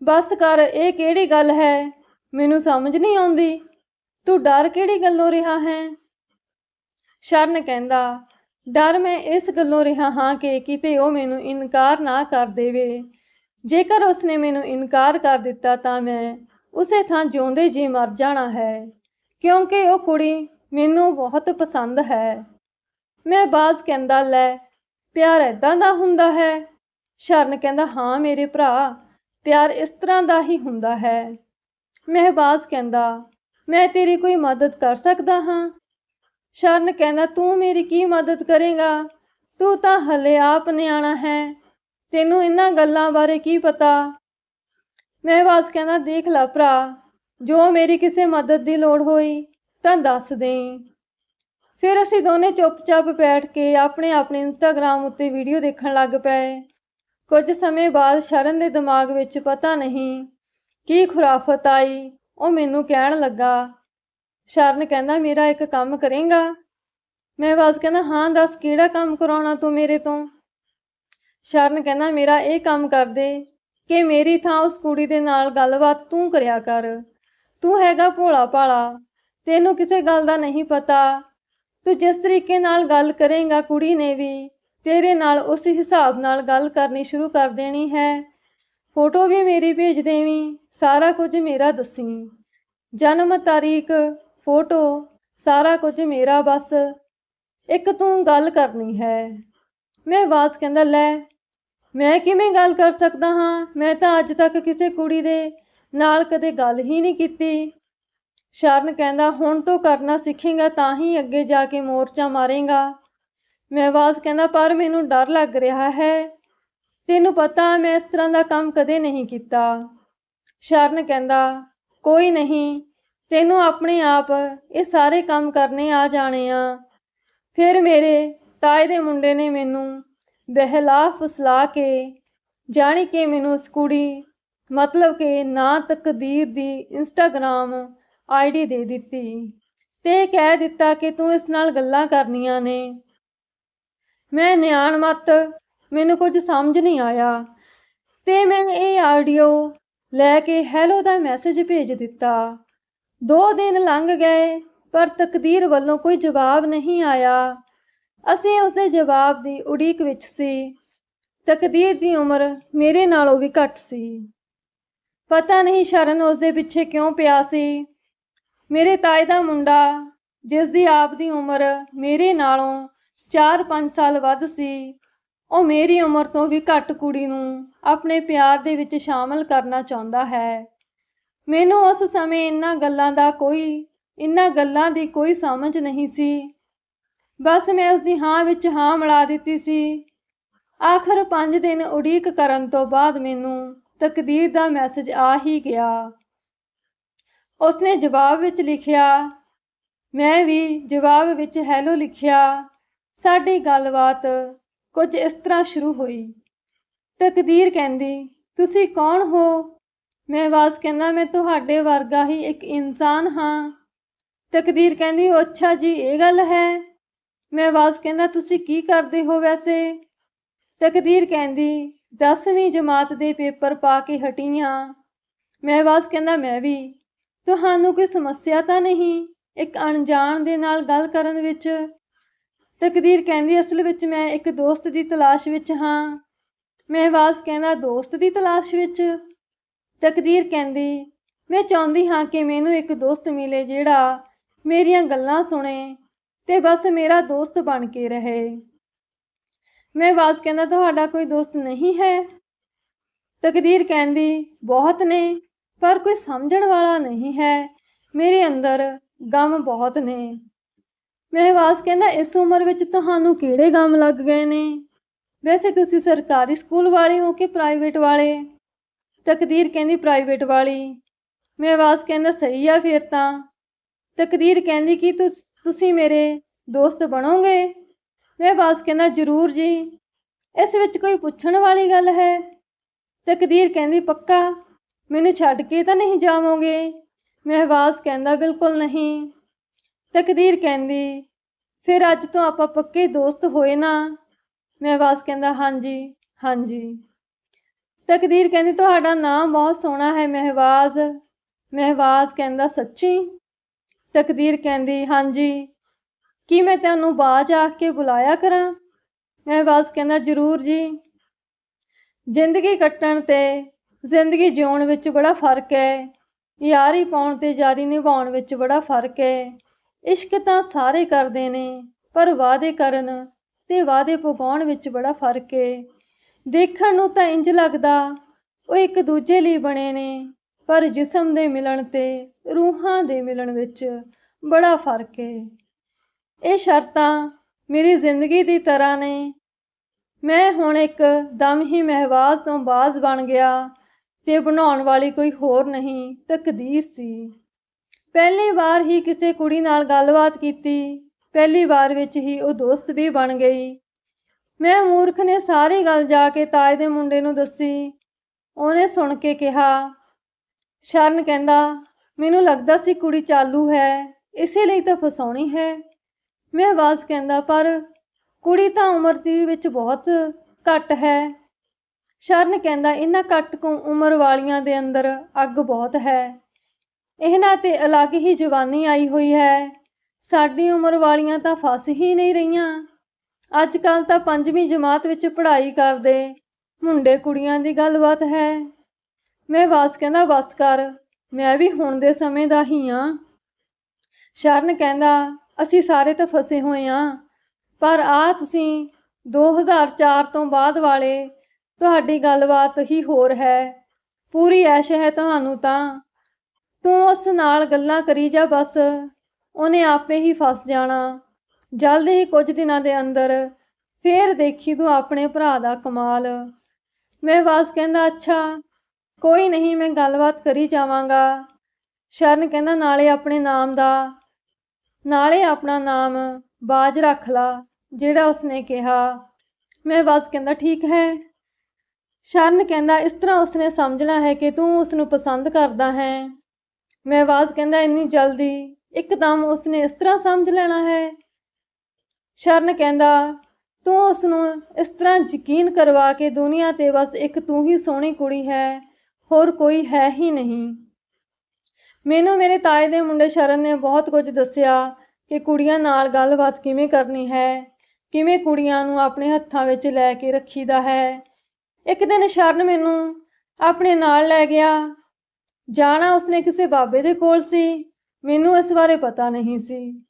S1: ਬਸ ਕਰ, ਇਹ ਕਿਹੜੀ ਗੱਲ ਹੈ? ਮੈਨੂੰ ਸਮਝ ਨਹੀਂ ਆਉਂਦੀ। ਤੂੰ ਡਰ ਕਿਹੜੀ ਗੱਲੋਂ ਰਿਹਾ ਹੈ? ਸ਼ਰਨ ਕਹਿੰਦਾ, ਡਰ ਮੈਂ ਇਸ ਗੱਲੋਂ ਰਿਹਾ ਹਾਂ ਕਿ ਕਿਤੇ ਉਹ ਮੈਨੂੰ ਇਨਕਾਰ ਨਾ ਕਰ ਦੇਵੇ। ਜੇਕਰ ਉਸਨੇ ਮੈਨੂੰ ਇਨਕਾਰ ਕਰ ਦਿੱਤਾ ਤਾਂ ਮੈਂ ਉਸੇ ਥਾਂ ਜਿਉਂਦੇ ਜੀ ਮਰ ਜਾਣਾ ਹੈ। ਕਿਉਂਕਿ ਉਹ ਕੁੜੀ ਮੈਨੂੰ ਬਹੁਤ ਪਸੰਦ ਹੈ। ਮੈਂ ਬਾਜ਼ ਕਹਿੰਦਾ, ਲੈ, ਪਿਆਰ ਐਦਾਂ ਦਾ ਹੁੰਦਾ ਹੈ? ਸ਼ਰਨ ਕਹਿੰਦਾ, ਹਾਂ ਮੇਰੇ ਭਰਾ, ਪਿਆਰ ਇਸ ਤਰ੍ਹਾਂ ਦਾ ਹੀ ਹੁੰਦਾ ਹੈ। ਮਹਿਬਾਜ਼ ਕਹਿੰਦਾ, ਮੈਂ ਤੇਰੀ ਕੋਈ ਮਦਦ ਕਰ ਸਕਦਾ ਹਾਂ? ਸ਼ਰਨ ਕਹਿੰਦਾ, ਤੂੰ ਮੇਰੀ ਕੀ ਮਦਦ ਕਰੇਗਾ? ਤੂੰ ਤਾਂ ਹਲੇ ਆਪ ਨਿਆਣਾ ਹੈ। ਤੈਨੂੰ ਇਹਨਾਂ ਗੱਲਾਂ ਬਾਰੇ ਕੀ ਪਤਾ? ਮਹਿਬਾਜ਼ ਕਹਿੰਦਾ, ਦੇਖ ਲੈ ਭਰਾ, ਜੋ ਮੇਰੀ ਕਿਸੇ ਮਦਦ ਦੀ ਲੋੜ ਹੋਈ, ਤਾਂ ਦੱਸ ਦੇਂ ਫਿਰ ਅਸੀਂ ਦੋਨੇ ਚੁੱਪਚਾਪ ਬੈਠ ਕੇ ਆਪਣੇ ਆਪਣੇ ਇੰਸਟਾਗ੍ਰam ਉੱਤੇ ਵੀਡੀਓ ਦੇਖਣ ਲੱਗ ਪਏ। ਕੁਝ ਸਮੇਂ ਬਾਅਦ ਸ਼ਰਨ ਦੇ ਦਿਮਾਗ ਵਿੱਚ ਪਤਾ ਨਹੀਂ ਕੀ ਖੁਰਾਫਤ ਆਈ, ਉਹ ਮੈਨੂੰ ਕਹਿਣ ਲੱਗਾ, ਸ਼ਰਨ ਕਹਿੰਦਾ, ਮੇਰਾ ਇੱਕ ਕੰਮ ਕਰੇਗਾ? ਮੈਂ ਬਸ ਕਹਿੰਦਾ, ਹਾਂ, ਦੱਸ ਕਿਹੜਾ ਕੰਮ ਕਰਾਉਣਾ ਤੂੰ ਮੇਰੇ ਤੋਂ? ਸ਼ਰਨ ਕਹਿੰਦਾ, ਮੇਰਾ ਇਹ ਕੰਮ ਕਰ ਦੇ ਕਿ ਮੇਰੀ ਥਾਂ ਉਸ ਕੁੜੀ ਦੇ ਨਾਲ ਗੱਲਬਾਤ ਤੂੰ ਕਰਿਆ ਕਰ। ਤੂੰ ਹੈਗਾ ਭੋਲਾ ਭਾਲਾ, ਤੈਨੂੰ ਕਿਸੇ ਗੱਲ ਦਾ ਨਹੀਂ ਪਤਾ। ਤੂੰ ਜਿਸ ਤਰੀਕੇ ਨਾਲ ਗੱਲ ਕਰੇਂਗਾ ਕੁੜੀ ਨੇ ਵੀ, ਤੇਰੇ ਨਾਲ ਉਸ ਹਿਸਾਬ ਨਾਲ ਗੱਲ ਕਰਨੀ ਸ਼ੁਰੂ ਕਰ ਦੇਣੀ ਹੈ। ਫੋਟੋ ਵੀ ਮੇਰੀ ਭੇਜ ਦੇਵੀਂ, ਸਾਰਾ ਕੁਝ ਮੇਰਾ ਦੱਸੀ। ਜਨਮ ਤਾਰੀਖ, ਫੋਟੋ, ਸਾਰਾ ਕੁਝ ਮੇਰਾ ਬਸ। ਇੱਕ ਤੂੰ ਗੱਲ ਕਰਨੀ ਹੈ। ਮੈਂ ਮਹਿਵਾਸ ਕਹਿੰਦਾ, ਲੈ ਮੈਂ ਕਿਵੇਂ ਗੱਲ ਕਰ ਸਕਦਾ ਹਾਂ? ਮੈਂ ਤਾਂ ਅੱਜ ਤੱਕ ਕਿਸੇ ਕੁੜੀ ਦੇ ਨਾਲ ਕਦੇ ਗੱਲ ਹੀ ਨਹੀਂ ਕੀਤੀ। ਸ਼ਰਨ ਕਹਿੰਦਾ, ਹੁਣ ਤੋਂ ਕਰਨਾ ਸਿੱਖੇਗਾ ਤਾਂ ਹੀ ਅੱਗੇ ਜਾ ਕੇ ਮੋਰਚਾ ਮਾਰੇਗਾ। ਮਹਿਵਾਸ ਕਹਿੰਦਾ, ਪਰ ਮੈਨੂੰ ਡਰ ਲੱਗ ਰਿਹਾ ਹੈ। ਤੈਨੂੰ ਪਤਾ ਮੈਂ ਇਸ ਤਰ੍ਹਾਂ ਦਾ ਕੰਮ ਕਦੇ ਨਹੀਂ ਕੀਤਾ। ਸ਼ਰਨ ਕਹਿੰਦਾ, ਕੋਈ ਨਹੀਂ, ਤੈਨੂੰ ਆਪਣੇ ਆਪ ਇਹ ਸਾਰੇ ਕੰਮ ਕਰਨੇ ਆ ਜਾਣੇ ਆ। ਫਿਰ ਮੇਰੇ ਤਾਏ ਦੇ ਮੁੰਡੇ ਨੇ ਮੈਨੂੰ ਬਹਿਲਾ ਫਸਲਾ ਕੇ, ਜਾਣੀ ਕਿ ਮੈਨੂੰ ਉਸ ਕੁੜੀ, ਮਤਲਬ ਕਿ ਨਾ ਤਕਦੀਰ ਦੀ ਇੰਸਟਾਗ੍ਰਾਮ ਆਈਡੀ ਦੇ ਦਿੱਤੀ ਤੇ ਕਹਿ ਦਿੱਤਾ ਕਿ ਤੂੰ ਇਸ ਨਾਲ ਗੱਲਾਂ ਕਰਨੀਆਂ ਨੇ। ਮੈਂ ਨਿਆਣ ਮਤ, ਮੈਨੂੰ ਕੁਝ ਸਮਝ ਨਹੀਂ ਆਇਆ ਤੇ ਮੈਂ ਇਹ ਆਡੀਓ ਲੈ ਕੇ ਹੈਲੋ ਦਾ ਮੈਸੇਜ ਭੇਜ ਦਿੱਤਾ। ਦੋ ਦਿਨ ਲੰਘ ਗਏ, ਪਰ ਤਕਦੀਰ ਵੱਲੋਂ ਕੋਈ ਜਵਾਬ ਨਹੀਂ ਆਇਆ। ਅਸੀਂ ਉਸਦੇ ਜਵਾਬ ਦੀ ਉਡੀਕ ਵਿੱਚ ਸੀ, ਤਕਦੀਰ ਦੀ ਉਮਰ ਮੇਰੇ ਨਾਲੋਂ ਵੀ ਘੱਟ ਸੀ। ਪਤਾ ਨਹੀਂ ਸ਼ਰਨ ਉਸਦੇ ਪਿੱਛੇ ਕਿਉਂ ਪਿਆ ਸੀ। ਮੇਰੇ ਤਾਏ ਦਾ ਮੁੰਡਾ, ਜਿਸ ਦੀ ਆਪ ਦੀ ਉਮਰ ਮੇਰੇ ਨਾਲੋਂ 4-5 ਸਾਲ ਵੱਧ ਸੀ, ਉਹ ਮੇਰੀ ਉਮਰ ਤੋਂ ਵੀ ਘੱਟ ਕੁੜੀ ਨੂੰ ਆਪਣੇ ਪਿਆਰ ਦੇ ਵਿੱਚ ਸ਼ਾਮਲ ਕਰਨਾ ਚਾਹੁੰਦਾ ਹੈ। ਮੈਨੂੰ ਉਸ ਸਮੇਂ ਇਹਨਾਂ ਗੱਲਾਂ ਦਾ ਕੋਈ ਇਹਨਾਂ ਗੱਲਾਂ ਦੀ ਕੋਈ ਸਮਝ ਨਹੀਂ ਸੀ। ਬਸ ਮੈਂ ਉਸ ਦੀ ਹਾਂ ਵਿੱਚ ਹਾਂ ਮਿਲਾ ਦਿੱਤੀ ਸੀ। ਆਖਰ 5 ਦਿਨ ਉਡੀਕ ਕਰਨ ਤੋਂ ਬਾਅਦ ਮੈਨੂੰ ਤਕਦੀਰ ਦਾ ਮੈਸੇਜ ਆ ਹੀ ਗਿਆ। ਉਸਨੇ ਜਵਾਬ ਵਿੱਚ ਲਿਖਿਆ, ਮੈਂ ਵੀ ਜਵਾਬ ਵਿੱਚ ਹੈਲੋ ਲਿਖਿਆ। ਸਾਡੀ ਗੱਲਬਾਤ ਕੁਝ ਇਸ ਤਰ੍ਹਾਂ ਸ਼ੁਰੂ ਹੋਈ। ਤਕਦੀਰ ਕਹਿੰਦੀ, ਤੁਸੀਂ ਕੌਣ ਹੋ? ਮੈਂ ਆਵਾਜ਼ ਕਹਿੰਦਾ, ਮੈਂ ਤੁਹਾਡੇ ਵਰਗਾ ਹੀ ਇੱਕ ਇਨਸਾਨ ਹਾਂ। ਤਕਦੀਰ ਕਹਿੰਦੀ ਉਹ ਅੱਛਾ ਜੀ, ਇਹ ਗੱਲ ਹੈ। ਮੈਂ ਆਵਾਜ਼ ਕਹਿੰਦਾ, ਤੁਸੀਂ ਕੀ ਕਰਦੇ ਹੋ ਵੈਸੇ? ਤਕਦੀਰ ਕਹਿੰਦੀ 10ਵੀਂ ਜਮਾਤ ਦੇ ਪੇਪਰ ਪਾ ਕੇ ਹਟੀਆਂ। ਮੈਂ ਆਵਾਜ਼ ਕਹਿੰਦਾ, ਮੈਂ ਵੀ। ਤੁਹਾਨੂੰ ਕੋਈ ਸਮੱਸਿਆ ਤਾਂ ਨਹੀਂ? ਇੱਕ ਅਣਜਾਣ ਦੇ ਨਾਲ ਗੱਲ ਕਰਨ ਵਿੱਚ ਤਕਦੀਰ ਕਹਿੰਦੀ, ਅਸਲ ਵਿੱਚ ਮੈਂ ਇੱਕ ਦੋਸਤ ਦੀ ਤਲਾਸ਼ ਵਿੱਚ ਹਾਂ। ਮੈਂ ਆਵਾਜ਼ ਕਹਿੰਦਾ, ਦੋਸਤ ਦੀ ਤਲਾਸ਼ ਵਿੱਚ? ਤਕਦੀਰ ਕਹਿੰਦੀ, ਮੈਂ ਚਾਹੁੰਦੀ ਹਾਂ ਕਿ ਮੈਨੂੰ ਇੱਕ ਦੋਸਤ ਮਿਲੇ ਜਿਹੜਾ ਮੇਰੀਆਂ ਗੱਲਾਂ ਸੁਣੇ। ਤੇ ਬਸ ਮੇਰਾ ਦੋਸਤ ਬਣ ਕੇ ਰਹੇ। ਮੈਂ ਮਹਿਵਾਸ ਕਹਿੰਦਾ, ਤੁਹਾਡਾ ਕੋਈ ਦੋਸਤ ਨਹੀਂ ਹੈ? ਤਕਦੀਰ ਕਹਿੰਦੀ, ਬਹੁਤ ਨੇ, ਪਰ ਕੋਈ ਸਮਝਣ ਵਾਲਾ ਨਹੀਂ ਹੈ। ਮੇਰੇ ਅੰਦਰ ਗਮ ਬਹੁਤ ਨੇ। ਮਹਿਵਾਸ ਕਹਿੰਦਾ, ਇਸ ਉਮਰ ਵਿੱਚ ਤੁਹਾਨੂੰ ਕਿਹੜੇ ਗਮ ਲੱਗ ਗਏ ਨੇ? ਵੈਸੇ ਤੁਸੀਂ ਸਰਕਾਰੀ ਸਕੂਲ ਵਾਲੇ ਹੋ ਕਿ ਪ੍ਰਾਈਵੇਟ ਵਾਲੇ? ਤਕਦੀਰ ਕਹਿੰਦੀ, ਪ੍ਰਾਈਵੇਟ ਵਾਲੀ। ਮਹਿਵਾਸ ਕਹਿੰਦਾ, ਸਹੀ ਆ ਫਿਰ ਤਾਂ। ਤਕਦੀਰ ਕਹਿੰਦੀ ਕਿ ਤੁਸੀਂ ਮੇਰੇ ਦੋਸਤ ਬਣੋਗੇ? ਮੈਂ ਮਹਿਵਾਸ ਕਹਿੰਦਾ, ਜ਼ਰੂਰ ਜੀ। ਇਸ ਵਿੱਚ ਕੋਈ ਪੁੱਛਣ ਵਾਲੀ ਗੱਲ ਹੈ? ਤਕਦੀਰ ਕਹਿੰਦੀ, ਪੱਕਾ? ਮੈਨੂੰ ਛੱਡ ਕੇ ਤਾਂ ਨਹੀਂ ਜਾਵੋਗੇ? ਮਹਿਵਾਸ ਕਹਿੰਦਾ, ਬਿਲਕੁਲ ਨਹੀਂ। ਤਕਦੀਰ ਕਹਿੰਦੀ, ਫਿਰ ਅੱਜ ਤੋਂ ਆਪਾਂ ਪੱਕੇ ਦੋਸਤ ਹੋਏ ਨਾ? ਮਹਿਵਾਸ ਕਹਿੰਦਾ, ਹਾਂਜੀ ਹਾਂਜੀ। ਤਕਦੀਰ ਕਹਿੰਦੀ, ਤੁਹਾਡਾ ਨਾਮ ਬਹੁਤ ਸੋਹਣਾ ਹੈ ਮਹਿਵਾਜ਼ ਮਹਿਵਾਜ਼ ਕਹਿੰਦਾ, ਸੱਚੀ? ਤਕਦੀਰ ਕਹਿੰਦੀ, ਹਾਂਜੀ, ਕੀ ਮੈਂ ਤੈਨੂੰ ਬਾਜ ਆਖ ਕੇ ਬੁਲਾਇਆ ਕਰਾਂ? ਮੈਂ ਬਸ ਕਹਿੰਦਾ, ਜ਼ਰੂਰ ਜੀ। ਜ਼ਿੰਦਗੀ ਕੱਟਣ ਤੇ ਜ਼ਿੰਦਗੀ ਜਿਉਣ ਵਿੱਚ ਬੜਾ ਫ਼ਰਕ ਹੈ। ਯਾਰੀ ਪਾਉਣ ਤੇ ਯਾਰੀ ਨਿਭਾਉਣ ਵਿੱਚ ਬੜਾ ਫ਼ਰਕ ਹੈ। ਇਸ਼ਕ ਤਾਂ ਸਾਰੇ ਕਰਦੇ ਨੇ, ਪਰ ਵਾਅਦੇ ਕਰਨ ਤੇ ਵਾਅਦੇ ਪੁਗਾਉਣ ਵਿੱਚ ਬੜਾ ਫ਼ਰਕ ਏ ਦੇਖਣ ਨੂੰ ਤਾਂ ਇੰਜ ਲੱਗਦਾ, ਉਹ ਇੱਕ ਦੂਜੇ ਲਈ ਬਣੇ ਨੇ। ਪਰ ਜਿਸਮ ਦੇ ਮਿਲਣ ਤੇ ਰੂਹਾਂ ਦੇ ਮਿਲਣ ਵਿੱਚ ਬੜਾ ਫ਼ਰਕ ਹੈ ਇਹ ਸ਼ਰਤਾਂ ਮੇਰੀ ਜ਼ਿੰਦਗੀ ਦੀ ਤਰ੍ਹਾਂ ਨੇ। ਮੈਂ ਹੁਣ ਇੱਕ ਦਮ ਹੀ ਮਹਿਵਾਜ਼ ਤੋਂ ਬਾਜ਼ ਬਣ ਗਿਆ ਤੇ ਬਣਾਉਣ ਵਾਲੀ ਕੋਈ ਹੋਰ ਨਹੀਂ, ਤਕਦੀਰ ਸੀ। ਪਹਿਲੀ ਵਾਰ ਹੀ ਕਿਸੇ ਕੁੜੀ ਨਾਲ ਗੱਲਬਾਤ ਕੀਤੀ, ਪਹਿਲੀ ਵਾਰ ਵਿੱਚ ਹੀ ਉਹ ਦੋਸਤ ਵੀ ਬਣ ਗਈ। ਮੈਂ ਮੂਰਖ ਨੇ ਸਾਰੀ ਗੱਲ ਜਾ ਕੇ ਤਾਏ ਦੇ ਮੁੰਡੇ ਨੂੰ ਦੱਸੀ, ਉਹਨੇ ਸੁਣ ਕੇ ਕਿਹਾ ਸ਼ਰਨ ਕਹਿੰਦਾ, ਮੈਨੂੰ ਲੱਗਦਾ ਸੀ ਕੁੜੀ ਚਾਲੂ ਹੈ, ਇਸੇ ਲਈ ਤਾਂ ਫਸਾਉਣੀ ਹੈ। ਮੈਂ ਆਵਾਜ਼ ਕਹਿੰਦਾ, ਪਰ ਕੁੜੀ ਤਾਂ ਉਮਰ ਦੀ ਵਿੱਚ ਬਹੁਤ ਘੱਟ ਹੈ। ਸ਼ਰਨ ਕਹਿੰਦਾ ਇਹਨਾਂ ਘੱਟ ਕੋ ਉਮਰ ਵਾਲੀਆਂ ਦੇ ਅੰਦਰ ਅੱਗ ਬਹੁਤ ਹੈ। ਇਹਨਾਂ ਤੇ ਅਲੱਗ ਹੀ ਜਵਾਨੀ ਆਈ ਹੋਈ ਹੈ। ਸਾਡੀ ਉਮਰ ਵਾਲੀਆਂ ਤਾਂ ਫਸ ਹੀ ਨਹੀਂ ਰਹੀਆਂ। ਅੱਜ ਕੱਲ ਤਾਂ ਪੰਜਵੀਂ ਜਮਾਤ ਵਿੱਚ ਪੜ੍ਹਾਈ ਕਰਦੇ ਮੁੰਡੇ ਕੁੜੀਆਂ ਦੀ ਗੱਲਬਾਤ ਹੈ। ਮੈਂ ਵਾਸ ਕਹਿੰਦਾ, ਬਸ ਕਰ। ਮੈਂ ਵੀ ਹੁਣ ਦੇ ਸਮੇਂ ਦਾ ਹੀ ਆ। ਸ਼ਰਨ ਕਹਿੰਦਾ, ਅਸੀਂ ਸਾਰੇ ਤਾਂ ਫਸੇ ਹੋਏ ਆ। ਪਰ ਆ ਤੁਸੀਂ 2004 ਤੋਂ ਬਾਅਦ ਵਾਲੇ, ਤੁਹਾਡੀ ਗੱਲਬਾਤ ਹੀ ਹੋਰ ਹੈ। ਪੂਰੀ ਐਸ਼ ਹੈ ਤੁਹਾਨੂੰ ਤਾਂ। ਤੂੰ ਉਸ ਨਾਲ ਗੱਲਾਂ ਕਰੀ ਜਾ ਬਸ। ਉਹਨੇ ਆਪੇ ਹੀ ਫਸ ਜਾਣਾ। ਜਲਦ ਹੀ ਕੁਝ ਦਿਨਾਂ ਦੇ ਅੰਦਰ ਫੇਰ ਦੇਖੀ ਤੂੰ ਆਪਣੇ ਭਰਾ ਦਾ ਕਮਾਲ। ਮੈਂ ਬਸ ਕਹਿੰਦਾ, ਅੱਛਾ ਕੋਈ ਨਹੀਂ, ਮੈਂ ਗੱਲਬਾਤ ਕਰੀ ਜਾਵਾਂਗਾ। ਸ਼ਰਨ ਕਹਿੰਦਾ, ਨਾਲੇ ਆਪਣੇ ਨਾਮ ਦਾ, ਨਾਲੇ ਆਪਣਾ ਨਾਮ ਬਾਜ ਰੱਖ ਲਾ, ਜਿਹੜਾ ਉਸਨੇ ਕਿਹਾ। ਮੈਂ ਬਸ ਕਹਿੰਦਾ, ਠੀਕ ਹੈ। ਸ਼ਰਨ ਕਹਿੰਦਾ, ਇਸ ਤਰ੍ਹਾਂ ਉਸਨੇ ਸਮਝਣਾ ਹੈ ਕਿ ਤੂੰ ਉਸ ਨੂੰ ਪਸੰਦ ਕਰਦਾ ਹੈ। ਮੈਂ ਆਵਾਜ਼ ਕਹਿੰਦਾ, ਇੰਨੀ ਜਲਦੀ, ਇੱਕਦਮ ਉਸਨੇ ਇਸ ਤਰ੍ਹਾਂ ਸਮਝ ਲੈਣਾ ਹੈ? ਸ਼ਰਨ ਕਹਿੰਦਾ, ਤੂੰ ਉਸ ਨੂੰ ਇਸ ਤਰ੍ਹਾਂ ਯਕੀਨ ਕਰਵਾ ਕੇ ਦੁਨੀਆ ਤੇ ਬਸ ਇੱਕ ਤੂੰ ਹੀ ਸੋਹਣੀ ਕੁੜੀ ਹੈ। ਹੋਰ ਕੋਈ ਹੈ ਹੀ ਨਹੀਂ। ਮੈਨੂੰ ਮੇਰੇ ਤਾਏ ਦੇ ਮੁੰਡੇ ਸ਼ਰਨ ਨੇ ਬਹੁਤ ਕੁਝ ਦੱਸਿਆ ਕਿ ਕੁੜੀਆਂ ਨਾਲ ਗੱਲਬਾਤ ਕਿਵੇਂ ਕਰਨੀ ਹੈ, ਕਿਵੇਂ ਕੁੜੀਆਂ ਨੂੰ ਆਪਣੇ ਹੱਥਾਂ ਵਿੱਚ ਲੈ ਕੇ ਰੱਖੀਦਾ ਹੈ। ਇੱਕ ਦਿਨ ਸ਼ਰਨ ਮੈਨੂੰ ਆਪਣੇ ਨਾਲ ਲੈ ਗਿਆ। ਜਾਣਾ ਉਸਨੇ ਕਿਸੇ ਬਾਬੇ ਦੇ ਕੋਲ ਸੀ, ਮੈਨੂੰ ਇਸ ਬਾਰੇ ਪਤਾ ਨਹੀਂ ਸੀ।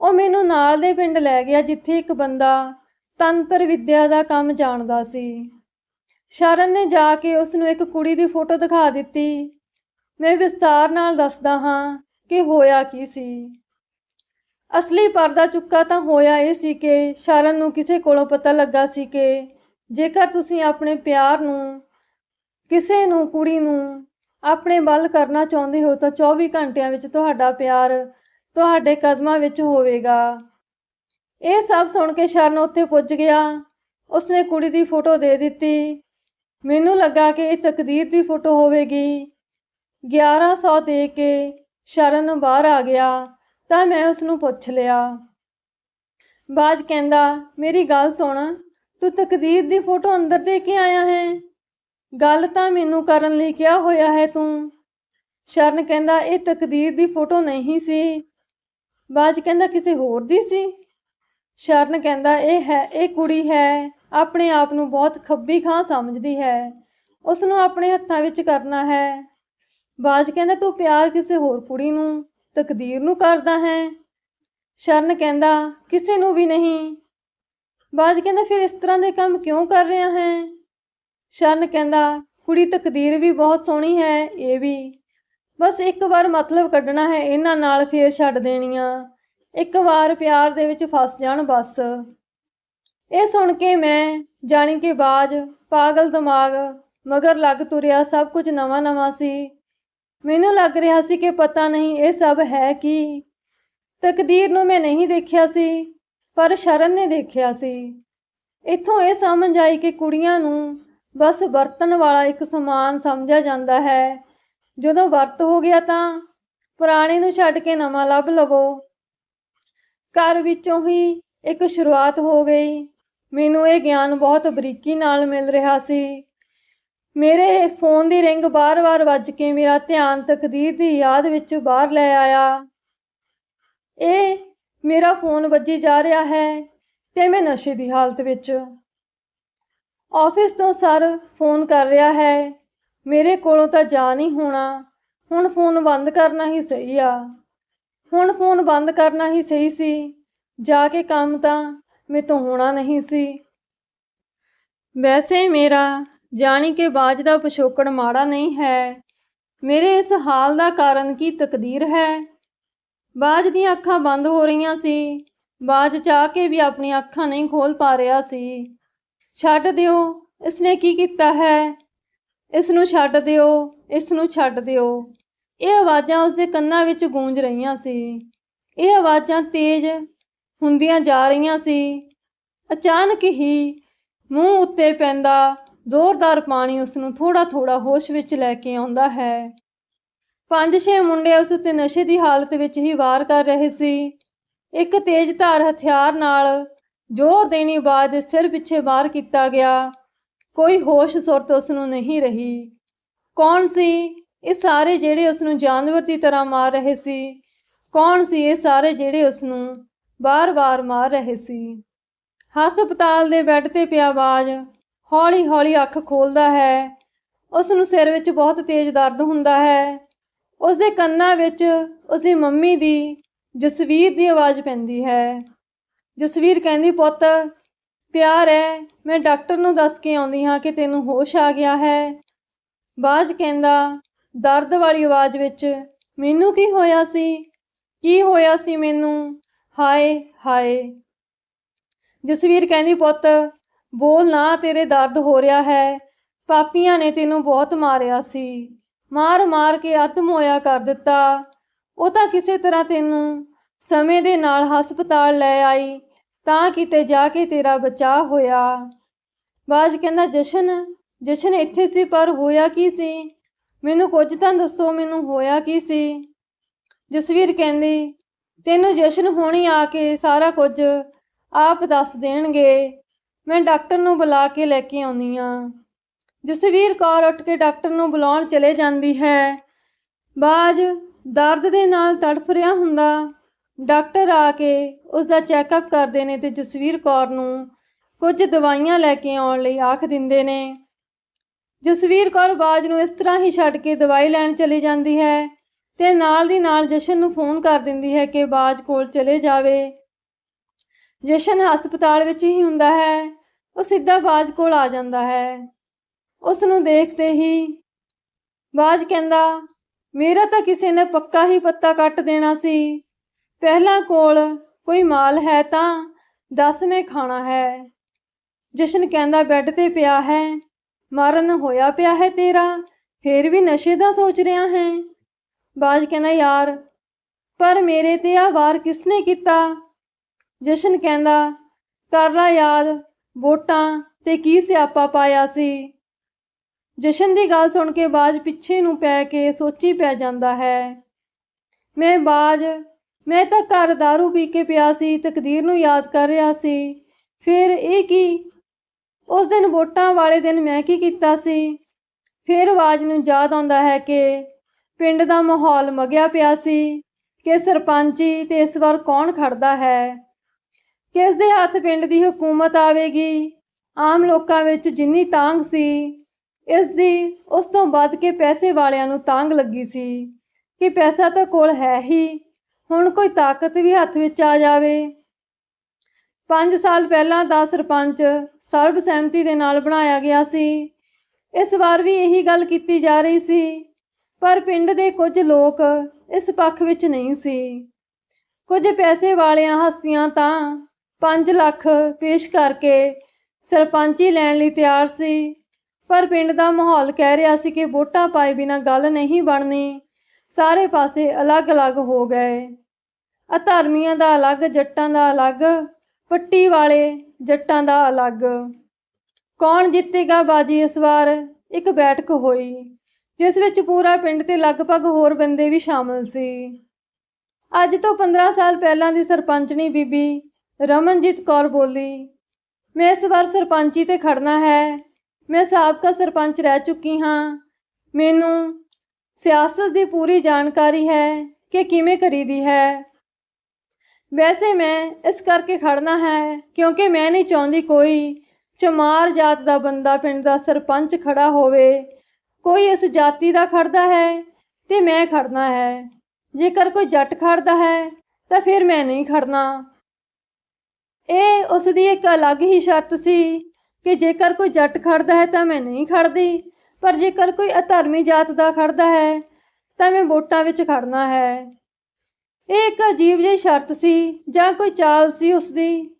S1: ਉਹ ਮੈਨੂੰ ਨਾਲ ਦੇ ਪਿੰਡ ਲੈ ਗਿਆ ਜਿੱਥੇ ਇੱਕ ਬੰਦਾ ਤੰਤਰ ਵਿੱਦਿਆ ਦਾ ਕੰਮ ਜਾਣਦਾ ਸੀ। ਸ਼ਰਨ ਨੇ ਜਾ ਕੇ ਉਸ ਨੂੰ ਇੱਕ ਕੁੜੀ ਦੀ ਫੋਟੋ ਦਿਖਾ ਦਿੱਤੀ। ਮੈਂ ਵਿਸਤਾਰ ਨਾਲ ਦੱਸਦਾ ਹਾਂ ਕਿ ਹੋਇਆ ਕੀ ਸੀ। ਅਸਲੀ ਪਰਦਾ ਚੁੱਕਾ ਤਾਂ ਹੋਇਆ ਇਹ ਸੀ ਕਿ ਸ਼ਰਨ ਨੂੰ ਕਿਸੇ ਕੋਲੋਂ ਪਤਾ ਲੱਗਾ ਸੀ ਕਿ ਜੇਕਰ ਤੁਸੀਂ ਆਪਣੇ ਪਿਆਰ ਨੂੰ, ਕਿਸੇ ਨੂੰ, ਕੁੜੀ ਨੂੰ ਆਪਣੇ ਵੱਲ ਕਰਨਾ ਚਾਹੁੰਦੇ ਹੋ ਤਾਂ 24 ਘੰਟਿਆਂ ਵਿੱਚ ਤੁਹਾਡਾ ਪਿਆਰ ਤੁਹਾਡੇ ਕਦਮਾਂ ਵਿੱਚ ਹੋਵੇਗਾ। ਇਹ ਸਭ ਸੁਣ ਕੇ ਸ਼ਰਨ ਉੱਥੇ ਪੁੱਜ ਗਿਆ। ਉਸਨੇ ਕੁੜੀ ਦੀ ਫੋਟੋ ਦੇ ਦਿੱਤੀ। ਮੈਨੂੰ ਲੱਗਾ ਕਿ ਇਹ ਤਕਦੀਰ ਦੀ ਫੋਟੋ ਹੋਵੇਗੀ। 1100 ਦੇ ਕੇ ਸ਼ਰਨ ਬਾਹਰ ਆ ਗਿਆ, ਤਾਂ ਮੈਂ ਉਸ ਨੂੰ ਪੁੱਛ ਲਿਆ। ਬਾਜ ਕਹਿੰਦਾ, ਮੇਰੀ ਗੱਲ ਸੁਣ, ਤੂੰ ਤਕਦੀਰ ਦੀ ਫੋਟੋ ਅੰਦਰ ਦੇ ਕੇ ਆਇਆ ਹੈ? ਗੱਲ ਤਾਂ ਮੈਨੂੰ ਕਰਨ ਲਈ ਕਿਹਾ ਹੋਇਆ ਹੈ ਤੂੰ। ਸ਼ਰਨ ਕਹਿੰਦਾ, ਇਹ ਤਕਦੀਰ ਦੀ ਫੋਟੋ ਨਹੀਂ ਸੀ। ਬਾਜ ਕਹਿੰਦਾ, ਕਿਸੇ ਹੋਰ ਦੀ ਸੀ? ਸ਼ਰਨ ਕਹਿੰਦਾ, ਇਹ ਹੈ, ਇਹ ਕੁੜੀ ਹੈ। ਆਪਣੇ ਆਪ ਨੂੰ ਬਹੁਤ ਖੱਬੀ ਖਾਂ ਸਮਝਦੀ ਹੈ। ਉਸ ਨੂੰ ਆਪਣੇ ਹੱਥਾਂ ਵਿੱਚ ਕਰਨਾ ਹੈ। ਬਾਜ ਕਹਿੰਦਾ, ਤੂੰ ਪਿਆਰ ਕਿਸੇ ਹੋਰ ਕੁੜੀ ਨੂੰ, ਤਕਦੀਰ ਨੂੰ ਕਰਦਾ ਹੈ। ਸ਼ਰਨ ਕਹਿੰਦਾ, ਕਿਸੇ ਨੂੰ ਵੀ ਨਹੀਂ। ਬਾਜ ਕਹਿੰਦਾ, ਫਿਰ ਇਸ ਤਰ੍ਹਾਂ ਦੇ ਕੰਮ ਕਿਉਂ ਕਰ ਰਿਹਾ ਹੈ? ਸ਼ਰਨ ਕਹਿੰਦਾ, ਕੁੜੀ ਤਕਦੀਰ ਵੀ ਬਹੁਤ ਸੋਹਣੀ ਹੈ, ਇਹ ਵੀ। ਬਸ ਇੱਕ ਵਾਰ ਮਤਲਬ ਕੱਢਣਾ ਹੈ, ਇਹਨਾਂ ਨਾਲ ਫੇਰ ਛੱਡ ਦੇਣੀਆਂ। ਇੱਕ ਵਾਰ ਪਿਆਰ ਦੇ ਵਿੱਚ ਫਸ ਜਾਣ ਬਸ। ਇਹ ਸੁਣ ਕੇ ਮੈਂ ਜਾਣੀ ਕਿ ਬਾਜ, ਪਾਗਲ ਦਿਮਾਗ, ਮਗਰ ਲੱਗ ਤੁਰਿਆ ਸਭ ਕੁਝ ਨਵਾਂ ਨਵਾਂ ਸੀ। ਮੈਨੂੰ ਲੱਗ ਰਿਹਾ ਸੀ ਕਿ ਪਤਾ ਨਹੀਂ ਇਹ ਸਭ ਹੈ ਕੀ। ਤਕਦੀਰ ਨੂੰ ਮੈਂ ਨਹੀਂ ਦੇਖਿਆ ਸੀ, ਪਰ ਸ਼ਰਨ ਨੇ ਦੇਖਿਆ ਸੀ। ਇੱਥੋਂ ਇਹ ਸਮਝ ਆਈ ਕਿ ਕੁੜੀਆਂ ਨੂੰ ਬਸ ਵਰਤਣ ਵਾਲਾ ਇੱਕ ਸਮਾਨ ਸਮਝਿਆ ਜਾਂਦਾ ਹੈ। ਜਦੋਂ ਵਰਤ ਹੋ ਗਿਆ ਤਾਂ ਪੁਰਾਣੇ ਨੂੰ ਛੱਡ ਕੇ ਨਵਾਂ ਲੱਭ ਲਵੋ। ਘਰ ਵਿੱਚੋਂ ਹੀ ਇੱਕ ਸ਼ੁਰੂਆਤ ਹੋ ਗਈ। ਮੈਨੂੰ ਇਹ ਗਿਆਨ ਬਹੁਤ ਬਰੀਕੀ ਨਾਲ ਮਿਲ ਰਿਹਾ ਸੀ। ਮੇਰੇ ਫੋਨ ਦੀ ਰਿੰਗ ਬਾਰ-ਬਾਰ ਵੱਜ ਕੇ ਮੇਰਾ ਧਿਆਨ ਤਕਦੀਰ ਦੀ ਯਾਦ ਵਿੱਚ ਬਾਹਰ ਲੈ ਆਇਆ। ਇਹ ਮੇਰਾ ਫੋਨ ਵੱਜੀ ਜਾ ਰਿਹਾ ਹੈ ਤੇ ਮੈਂ ਨਸ਼ੇ ਦੀ ਹਾਲਤ ਵਿੱਚ। ਆਫਿਸ ਤੋਂ ਸਰ ਫੋਨ ਕਰ ਰਿਹਾ ਹੈ। ਮੇਰੇ ਕੋਲੋਂ ਤਾਂ ਜਾ ਨਹੀਂ ਹੋਣਾ। ਹੁਣ ਫੋਨ ਬੰਦ ਕਰਨਾ ਹੀ ਸਹੀ ਆ। ਹੁਣ ਫੋਨ ਬੰਦ ਕਰਨਾ ਹੀ ਸਹੀ ਸੀ। ਜਾ ਕੇ ਕੰਮ ਤਾਂ ਮੇਤੋਂ ਹੋਣਾ ਨਹੀਂ ਸੀ। ਵੈਸੇ ਮੇਰਾ ਜਾਣੀ ਕਿ ਬਾਜ ਦਾ ਪਿਛੋਕੜ ਮਾੜਾ ਨਹੀਂ ਹੈ। ਮੇਰੇ ਇਸ ਹਾਲ ਦਾ ਕਾਰਨ ਕੀ ਤਕਦੀਰ ਹੈ? ਬਾਜ ਦੀਆਂ ਅੱਖਾਂ ਬੰਦ ਹੋ ਰਹੀਆਂ ਸੀ। ਬਾਜ ਚਾਹ ਕੇ ਵੀ ਆਪਣੀਆਂ ਅੱਖਾਂ ਨਹੀਂ ਖੋਲ ਪਾ ਰਿਹਾ ਸੀ। ਛੱਡ ਦਿਓ, ਇਸਨੇ ਕੀ ਕੀਤਾ ਹੈ? ਇਸ ਨੂੰ ਛੱਡ ਦਿਓ ਇਸ ਨੂੰ ਛੱਡ ਦਿਓ। ਇਹ ਆਵਾਜ਼ਾਂ ਉਸਦੇ ਕੰਨਾਂ ਵਿੱਚ ਗੂੰਜ ਰਹੀਆਂ ਸੀ। ਇਹ ਆਵਾਜ਼ਾਂ ਤੇਜ਼ ਹੁੰਦੀਆਂ ਜਾ ਰਹੀਆਂ ਸੀ। ਅਚਾਨਕ ਹੀ ਮੂੰਹ ਉੱਤੇ ਪੈਂਦਾ ਜ਼ੋਰਦਾਰ ਪਾਣੀ ਉਸ ਨੂੰ ਥੋੜਾ ਥੋੜਾ ਹੋਸ਼ ਵਿੱਚ ਲੈ ਕੇ ਆਉਂਦਾ ਹੈ। ਪੰਜ ਛੇ ਮੁੰਡੇ ਉਸ ਉੱਤੇ ਨਸ਼ੇ ਦੀ ਹਾਲਤ ਵਿੱਚ ਹੀ ਵਾਰ ਕਰ ਰਹੇ ਸੀ। ਇੱਕ ਤੇਜ਼ ਧਾਰ ਹਥਿਆਰ ਨਾਲ ਜ਼ੋਰ ਦੇਣੀ ਆਵਾਜ਼ ਸਿਰ ਪਿੱਛੇ ਵਾਰ ਕੀਤਾ ਗਿਆ। ਕੋਈ ਹੋਸ਼ ਸੁਰਤ ਉਸ ਨੂੰ ਨਹੀਂ ਰਹੀ। ਕੌਣ ਸੀ? ਇਹ ਸਾਰੇ ਜਿਹੜੇ ਉਸ ਨੂੰ ਜਾਨਵਰ ਦੀ ਤਰ੍ਹਾਂ ਮਾਰ ਰਹੇ ਸੀ। ਕੌਣ ਸੀ ਇਹ ਸਾਰੇ ਜਿਹੜੇ ਉਸ ਨੂੰ ਵਾਰ ਵਾਰ ਮਾਰ ਰਹੇ ਸੀ। ਹਸਪਤਾਲ ਦੇ ਬੈੱਡ ਤੇ ਪਿਆ ਬਾਜ ਹੌਲੀ-ਹੌਲੀ ਅੱਖ ਖੋਲਦਾ ਹੈ। ਉਸ ਨੂੰ ਸਿਰ ਵਿੱਚ ਬਹੁਤ ਤੇਜ਼ ਦਰਦ ਹੁੰਦਾ ਹੈ। ਉਸ ਦੇ ਕੰਨਾਂ ਵਿੱਚ ਉਸਦੀ ਮੰਮੀ ਦੀ ਜਸਵੀਰ ਦੀ ਆਵਾਜ਼ ਪੈਂਦੀ ਹੈ। ਜਸਵੀਰ ਕਹਿੰਦੀ, ਪੁੱਤ, ਪਿਆਰ ਹੈ ਮੈਂ ਡਾਕਟਰ ਨੂੰ ਦੱਸ ਕੇ ਆਉਂਦੀ ਹਾਂ ਕਿ ਤੈਨੂੰ ਹੋਸ਼ ਆ ਗਿਆ ਹੈ। ਬਾਜ ਕਹਿੰਦਾ, ਦਰਦ ਵਾਲੀ ਆਵਾਜ਼ ਵਿੱਚ ਮੈਨੂੰ ਕੀ ਹੋਇਆ ਸੀ? ਕੀ ਹੋਇਆ ਸੀ ਮੈਨੂੰ? ਹਾਏ ਹਾਏ। ਜਸਵੀਰ ਕਹਿੰਦੀ, ਪੁੱਤ, ਬੋਲ ਨਾ, ਤੇਰੇ ਦਰਦ ਹੋ ਰਿਹਾ ਹੈ। ਪਾਪੀਆਂ ਨੇ ਤੈਨੂੰ ਬਹੁਤ ਮਾਰਿਆ ਸੀ। ਮਾਰ ਮਾਰ ਕੇ ਅਤਮ ਹੋਇਆ ਕਰ ਦਿੱਤਾ। ਉਹ ਤਾਂ ਕਿਸੇ ਤਰ੍ਹਾਂ ਤੈਨੂੰ ਸਮੇਂ ਦੇ ਨਾਲ ਹਸਪਤਾਲ ਲੈ ਆਈ, ਤਾਂ ਕਿਤੇ ਜਾ ਕੇ ਤੇਰਾ ਬਚਾਅ ਹੋਇਆ। ਬਾਜ ਕਹਿੰਦਾ, ਜਸ਼ਨ ਜਸ਼ਨ ਇੱਥੇ ਸੀ, ਪਰ ਹੋਇਆ ਕੀ ਸੀ? ਮੈਨੂੰ ਕੁਝ ਤਾਂ ਦੱਸੋ, ਮੈਨੂੰ ਹੋਇਆ ਕੀ ਸੀ? ਜਸਵੀਰ ਕਹਿੰਦੀ ਤੈਨੂੰ ਜਸ਼ਨ ਹੋਣੀ ਆ ਕੇ ਸਾਰਾ ਕੁਝ ਆਪ ਦੱਸ ਦੇਣਗੇ। ਮੈਂ ਡਾਕਟਰ ਨੂੰ ਬੁਲਾ ਕੇ ਲੈ ਕੇ ਆਉਣੀ ਆ ਜਸਵੀਰ ਕੌਰ ਉੱਠ ਕੇ ਡਾਕਟਰ ਨੂੰ ਬੁਲਾਉਣ ਚਲੇ ਜਾਂਦੀ ਹੈ। ਬਾਜ ਦਰਦ ਦੇ ਨਾਲ ਤੜਫ ਰਿਹਾ ਹੁੰਦਾ। ਡਾਕਟਰ ਆ ਕੇ ਉਸ ਦਾ ਚੈੱਕਅਪ ਕਰਦੇ ਨੇ ਤੇ ਜਸਵੀਰ ਕੌਰ ਨੂੰ ਕੁਝ ਦਵਾਈਆਂ ਲੈ ਕੇ ਆਉਣ ਲਈ ਆਖ ਦਿੰਦੇ ਨੇ। ਜਸਵੀਰ ਕੌਰ ਬਾਜ ਨੂੰ ਇਸ ਤਰ੍ਹਾਂ ਹੀ ਛੱਡ ਕੇ ਦਵਾਈ ਲੈਣ ਚਲੀ ਜਾਂਦੀ ਹੈ। ਤੇ ਨਾਲ ਦੀ ਨਾਲ ਜਸ਼ਨ ਨੂੰ ਫੋਨ ਕਰ ਦਿੰਦੀ ਹੈ ਕਿ ਬਾਜ ਕੋਲ ਚਲੇ ਜਾਵੇ। ਜਸ਼ਨ ਹਸਪਤਾਲ ਵਿੱਚ ਹੀ ਹੁੰਦਾ ਹੈ। ਉਹ ਸਿੱਧਾ ਬਾਜ ਕੋਲ ਆ ਜਾਂਦਾ ਹੈ। ਉਸ ਨੂੰ ਦੇਖਦੇ ਹੀ ਬਾਜ ਕਹਿੰਦਾ, ਮੇਰਾ ਤਾਂ ਕਿਸੇ ਨੇ ਪੱਕਾ ਹੀ ਪੱਤਾ ਕੱਟ ਦੇਣਾ ਸੀ। ਪਹਿਲਾਂ ਕੋਲ ਕੋਈ ਮਾਲ ਹੈ ਤਾਂ ਦੱਸ ਮੈਂ ਖਾਣਾ ਹੈ। ਜਸ਼ਨ ਕਹਿੰਦਾ, ਬੈੱਡ ਤੇ ਪਿਆ ਹੈ। ਮਰਨ ਹੋਇਆ ਪਿਆ ਹੈ ਤੇਰਾ। ਫੇਰ ਵੀ ਨਸ਼ੇ ਦਾ ਸੋਚ ਰਿਹਾ ਹੈ। ਬਾਜ ਕਹਿੰਦਾ ਯਾਰ, ਪਰ ਮੇਰੇ ਤੇ ਆ ਵਾਰ ਕਿਸਨੇ ਕੀਤਾ? ਜਸ਼ਨ ਕਹਿੰਦਾ, ਕਰ ਲਾ ਯਾਦ, ਵੋਟਾਂ ਤੇ ਕੀ ਸਿਆਪਾ ਪਾਇਆ ਸੀ? ਜਸ਼ਨ ਦੀ ਗੱਲ ਸੁਣ ਕੇ ਬਾਜ ਪਿੱਛੇ ਨੂੰ ਪੈ ਕੇ ਸੋਚੀ ਪੈ ਜਾਂਦਾ ਹੈ। ਮੈਂ ਬਾਜ, ਮੈਂ ਤਾਂ ਘਰ दारू ਪੀ ਕੇ ਪਿਆ ਸੀ, ਤਕਦੀਰ ਨੂੰ ਯਾਦ ਕਰ ਰਿਹਾ ਸੀ। ਫਿਰ ਇਹ ਕੀ? ਉਸ ਦਿਨ ਵੋਟਾਂ ਵਾਲੇ ਦਿਨ ਮੈਂ ਕੀ ਕੀਤਾ ਸੀ? ਫਿਰ ਆਵਾਜ਼ ਨੂੰ ਯਾਦ ਆਉਂਦਾ ਹੈ ਕਿ ਪਿੰਡ ਦਾ ਮਾਹੌਲ ਮਗਿਆ ਪਿਆ ਸੀ ਕਿ ਸਰਪੰਚੀ ਤੇ ਇਸ ਵਾਰ ਕੌਣ ਖੜਦਾ ਹੈ? ਕਿਸ ਦੇ ਹੱਥ ਪਿੰਡ ਦੀ ਹਕੂਮਤ ਆਵੇਗੀ? ਆਮ ਲੋਕਾਂ ਵਿੱਚ ਜਿੰਨੀ ਤਾਂਗ ਸੀ, ਇਸ ਦੀ ਉਸ ਤੋਂ ਵੱਧ ਕੇ ਪੈਸੇ ਵਾਲਿਆਂ ਨੂੰ ਤਾਂਗ ਲੱਗੀ ਸੀ ਕਿ ਪੈਸਾ ਤਾਂ ਕੋਲ ਹੈ ਹੀ, ਹੁਣ ਕੋਈ ਤਾਕਤ ਵੀ ਹੱਥ ਵਿੱਚ ਆ ਜਾਵੇ। 5 ਸਾਲ ਪਹਿਲਾਂ ਦਾ ਸਰਪੰਚ ਸਰਬ ਸਹਿਮਤੀ ਦੇ ਨਾਲ ਬਣਾਇਆ ਗਿਆ ਸੀ। ਇਸ ਵਾਰ ਵੀ ਇਹੀ ਗੱਲ ਕੀਤੀ ਜਾ ਰਹੀ ਸੀ ਪਰ ਪਿੰਡ ਦੇ ਕੁਝ ਲੋਕ ਇਸ ਪੱਖ ਵਿੱਚ ਨਹੀਂ ਸੀ। ਕੁਝ ਪੈਸੇ ਵਾਲੀਆਂ ਹਸਤੀਆਂ ਤਾਂ 5 ਲੱਖ ਪੇਸ਼ ਕਰਕੇ ਸਰਪੰਚੀ ਲੈਣ ਲਈ ਤਿਆਰ ਸੀ। ਪਰ ਪਿੰਡ ਦਾ ਮਾਹੌਲ ਕਹਿ ਰਿਹਾ ਸੀ ਕਿ ਵੋਟਾਂ ਪਾਏ ਬਿਨਾ ਗੱਲ ਨਹੀਂ ਬਣਨੀ, ਸਾਰੇ ਪਾਸੇ ਅਲੱਗ-ਅਲੱਗ ਹੋ ਗਏ। ਅਧਰਮੀਆਂ ਦਾ ਅਲੱਗ, ਜੱਟਾਂ ਦਾ ਅਲੱਗ, ਪੱਟੀ ਵਾਲੇ ਜੱਟਾਂ ਦਾ ਅਲੱਗ। ਕੌਣ ਜਿੱਤੇਗਾ ਬਾਜੀ ਇਸ ਵਾਰ? ਇੱਕ ਬੈਠਕ ਹੋਈ। ਜਿਸ ਵਿੱਚ ਪੂਰਾ ਪਿੰਡ ਤੇ ਲਗਭਗ ਹੋਰ ਬੰਦੇ ਵੀ ਸ਼ਾਮਲ ਸੀ। ਅੱਜ ਤੋਂ 15 ਸਾਲ ਪਹਿਲਾਂ ਦੀ ਸਰਪੰਚਣੀ ਬੀਬੀ ਰਮਨਜੀਤ ਕੌਰ ਬੋਲੀ, ਮੈਂ ਇਸ ਵਾਰ ਸਰਪੰਚੀ ਤੇ ਖੜਨਾ ਹੈ। ਮੈਂ ਸਾਬਕਾ ਸਰਪੰਚ ਰਹਿ ਚੁੱਕੀ ਹਾਂ। ਮੈਨੂੰ ਸਿਆਸਤ ਦੀ ਪੂਰੀ ਜਾਣਕਾਰੀ ਹੈ ਕਿ ਕਿਵੇਂ ਕਰੀਦੀ ਹੈ। ਵੈਸੇ ਮੈਂ ਇਸ ਕਰਕੇ ਖੜਨਾ ਹੈ ਕਿਉਂਕਿ ਮੈਂ ਨਹੀਂ ਚਾਹੁੰਦੀ ਕੋਈ ਚਮਾਰ ਜਾਤ ਦਾ ਬੰਦਾ ਪਿੰਡ ਦਾ ਸਰਪੰਚ ਖੜਾ ਹੋਵੇ। ਕੋਈ ਇਸ ਜਾਤੀ ਦਾ ਖੜਦਾ ਹੈ ਤੇ ਮੈਂ ਖੜਨਾ ਹੈ। ਜੇਕਰ ਕੋਈ ਜੱਟ ਖੜਦਾ ਹੈ, ਤਾਂ ਫਿਰ ਮੈਂ ਨਹੀਂ ਖੜਨਾ। ਇਹ ਉਸ ਦੀ ਇੱਕ ਅਲੱਗ ਹੀ ਸ਼ਰਤ ਸੀ ਕਿ ਜੇਕਰ ਕੋਈ ਜੱਟ ਖੜਦਾ ਹੈ, ਤਾਂ ਮੈਂ ਨਹੀਂ ਖੜਦੀ। ਪਰ ਜੇਕਰ ਕੋਈ ਅਧਰਮੀ ਜਾਤ ਦਾ ਖੜਦਾ ਹੈ, ਤਾਂ ਮੈਂ ਵੋਟਾਂ ਵਿੱਚ ਖੜਨਾ ਹੈ। ਇਹ ਇੱਕ ਅਜੀਬ ਜਿਹੀ ਸ਼ਰਤ ਸੀ ਜਾਂ ਕੋਈ ਚਾਲ ਸੀ ਉਸ ਦੀ।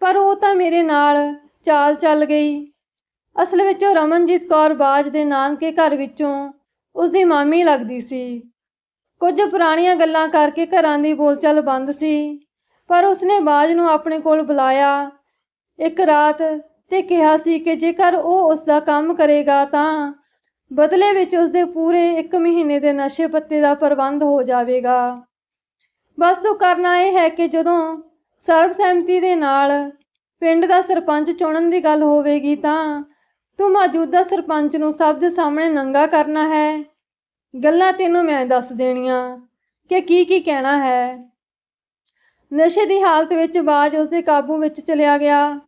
S1: ਪਰ ਉਹ ਤਾਂ ਮੇਰੇ ਨਾਲ ਚਾਲ ਚੱਲ ਗਈ। ਅਸਲ ਵਿੱਚ ਉਹ ਰਮਨਜੀਤ ਕੌਰ ਬਾਜ ਦੇ ਨਾਨਕੇ ਘਰ ਵਿੱਚੋਂ ਉਸ ਦੀ ਮਾਮੀ ਲੱਗਦੀ ਸੀ। ਕੁਝ ਪੁਰਾਣੀਆਂ ਗੱਲਾਂ ਕਰਕੇ ਘਰਾਂ ਦੀ ਬੋਲਚਾਲ ਬੰਦ ਸੀ, ਪਰ ਉਸਨੇ ਬਾਜ ਨੂੰ ਆਪਣੇ ਕੋਲ ਬੁਲਾਇਆ। ਇੱਕ ਰਾਤ ਤੇ ਕਿਹਾ ਸੀ ਕਿ ਜੇਕਰ ਉਹ ਉਸ ਦਾ ਕੰਮ ਕਰੇਗਾ ਤਾਂ ਬਦਲੇ ਵਿੱਚ ਉਸ ਦੇ ਪੂਰੇ 1 ਮਹੀਨੇ ਦੇ ਨਸ਼ੇ ਪੱਤੇ ਦਾ ਪ੍ਰਬੰਧ ਹੋ ਜਾਵੇਗਾ। ਬਸ ਤੂੰ ਕਰਨਾ ਇਹ ਹੈ ਕਿ ਜਦੋਂ ਸਰਬਸਹਿਮਤੀ ਦੇ ਨਾਲ ਪਿੰਡ ਦਾ ਸਰਪੰਚ ਚੁਣਨ ਦੀ ਗੱਲ ਹੋਵੇਗੀ ਤਾਂ ਤੂੰ ਮੌਜੂਦਾ ਸਰਪੰਚ ਨੂੰ ਸਭ ਦੇ ਸਾਹਮਣੇ ਨੰਗਾ ਕਰਨਾ ਹੈ। ਗੱਲਾਂ ਤੈਨੂੰ ਮੈਂ ਦੱਸ ਦੇਣੀਆਂ ਕਿ ਕੀ ਕੀ ਕਹਿਣਾ ਹੈ। ਨਸ਼ੇ ਦੀ ਹਾਲਤ ਵਿੱਚ ਬਾਜ ਉਸਦੇ ਕਾਬੂ ਵਿੱਚ ਚਲਿਆ ਗਿਆ।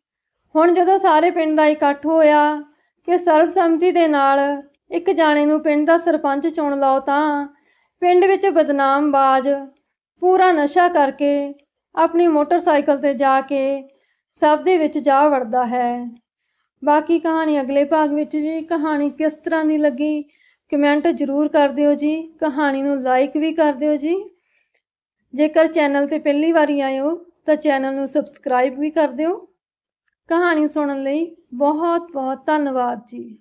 S1: ਹੁਣ ਜਦੋਂ ਸਾਰੇ ਪਿੰਡ ਦਾ ਇਕੱਠ ਹੋਇਆ ਕਿ ਸਰਬਸੰਮਤੀ ਦੇ ਨਾਲ ਇੱਕ ਜਾਣੇ ਨੂੰ ਪਿੰਡ ਦਾ ਸਰਪੰਚ ਚੁਣ ਲਓ ਤਾਂ ਪਿੰਡ ਵਿੱਚ ਬਦਨਾਮ ਬਾਜ ਪੂਰਾ ਨਸ਼ਾ ਕਰਕੇ ਆਪਣੀ ਮੋਟਰਸਾਈਕਲ ਤੇ ਜਾ ਕੇ ਸਭ ਦੇ ਵਿੱਚ ਜਾ ਵੜਦਾ ਹੈ। ਬਾਕੀ ਕਹਾਣੀ ਅਗਲੇ ਭਾਗ ਵਿੱਚ ਜੀ, ਕਹਾਣੀ ਕਿਸ ਤਰ੍ਹਾਂ ਦੀ ਲੱਗੀ ਕਮੈਂਟ ਜ਼ਰੂਰ ਕਰ ਦਿਓ ਜੀ, ਕਹਾਣੀ ਨੂੰ ਲਾਈਕ ਵੀ ਕਰ ਦਿਓ ਜੀ। ਜੇਕਰ ਚੈਨਲ ਤੇ ਪਹਿਲੀ ਵਾਰੀ ਆਏ ਹੋ, ਤਾਂ ਚੈਨਲ ਨੂੰ ਸਬਸਕ੍ਰਾਈਬ ਵੀ ਕਰ ਦਿਓ। ਕਹਾਣੀ ਸੁਣਨ ਲਈ ਬਹੁਤ ਬਹੁਤ ਧੰਨਵਾਦ ਜੀ।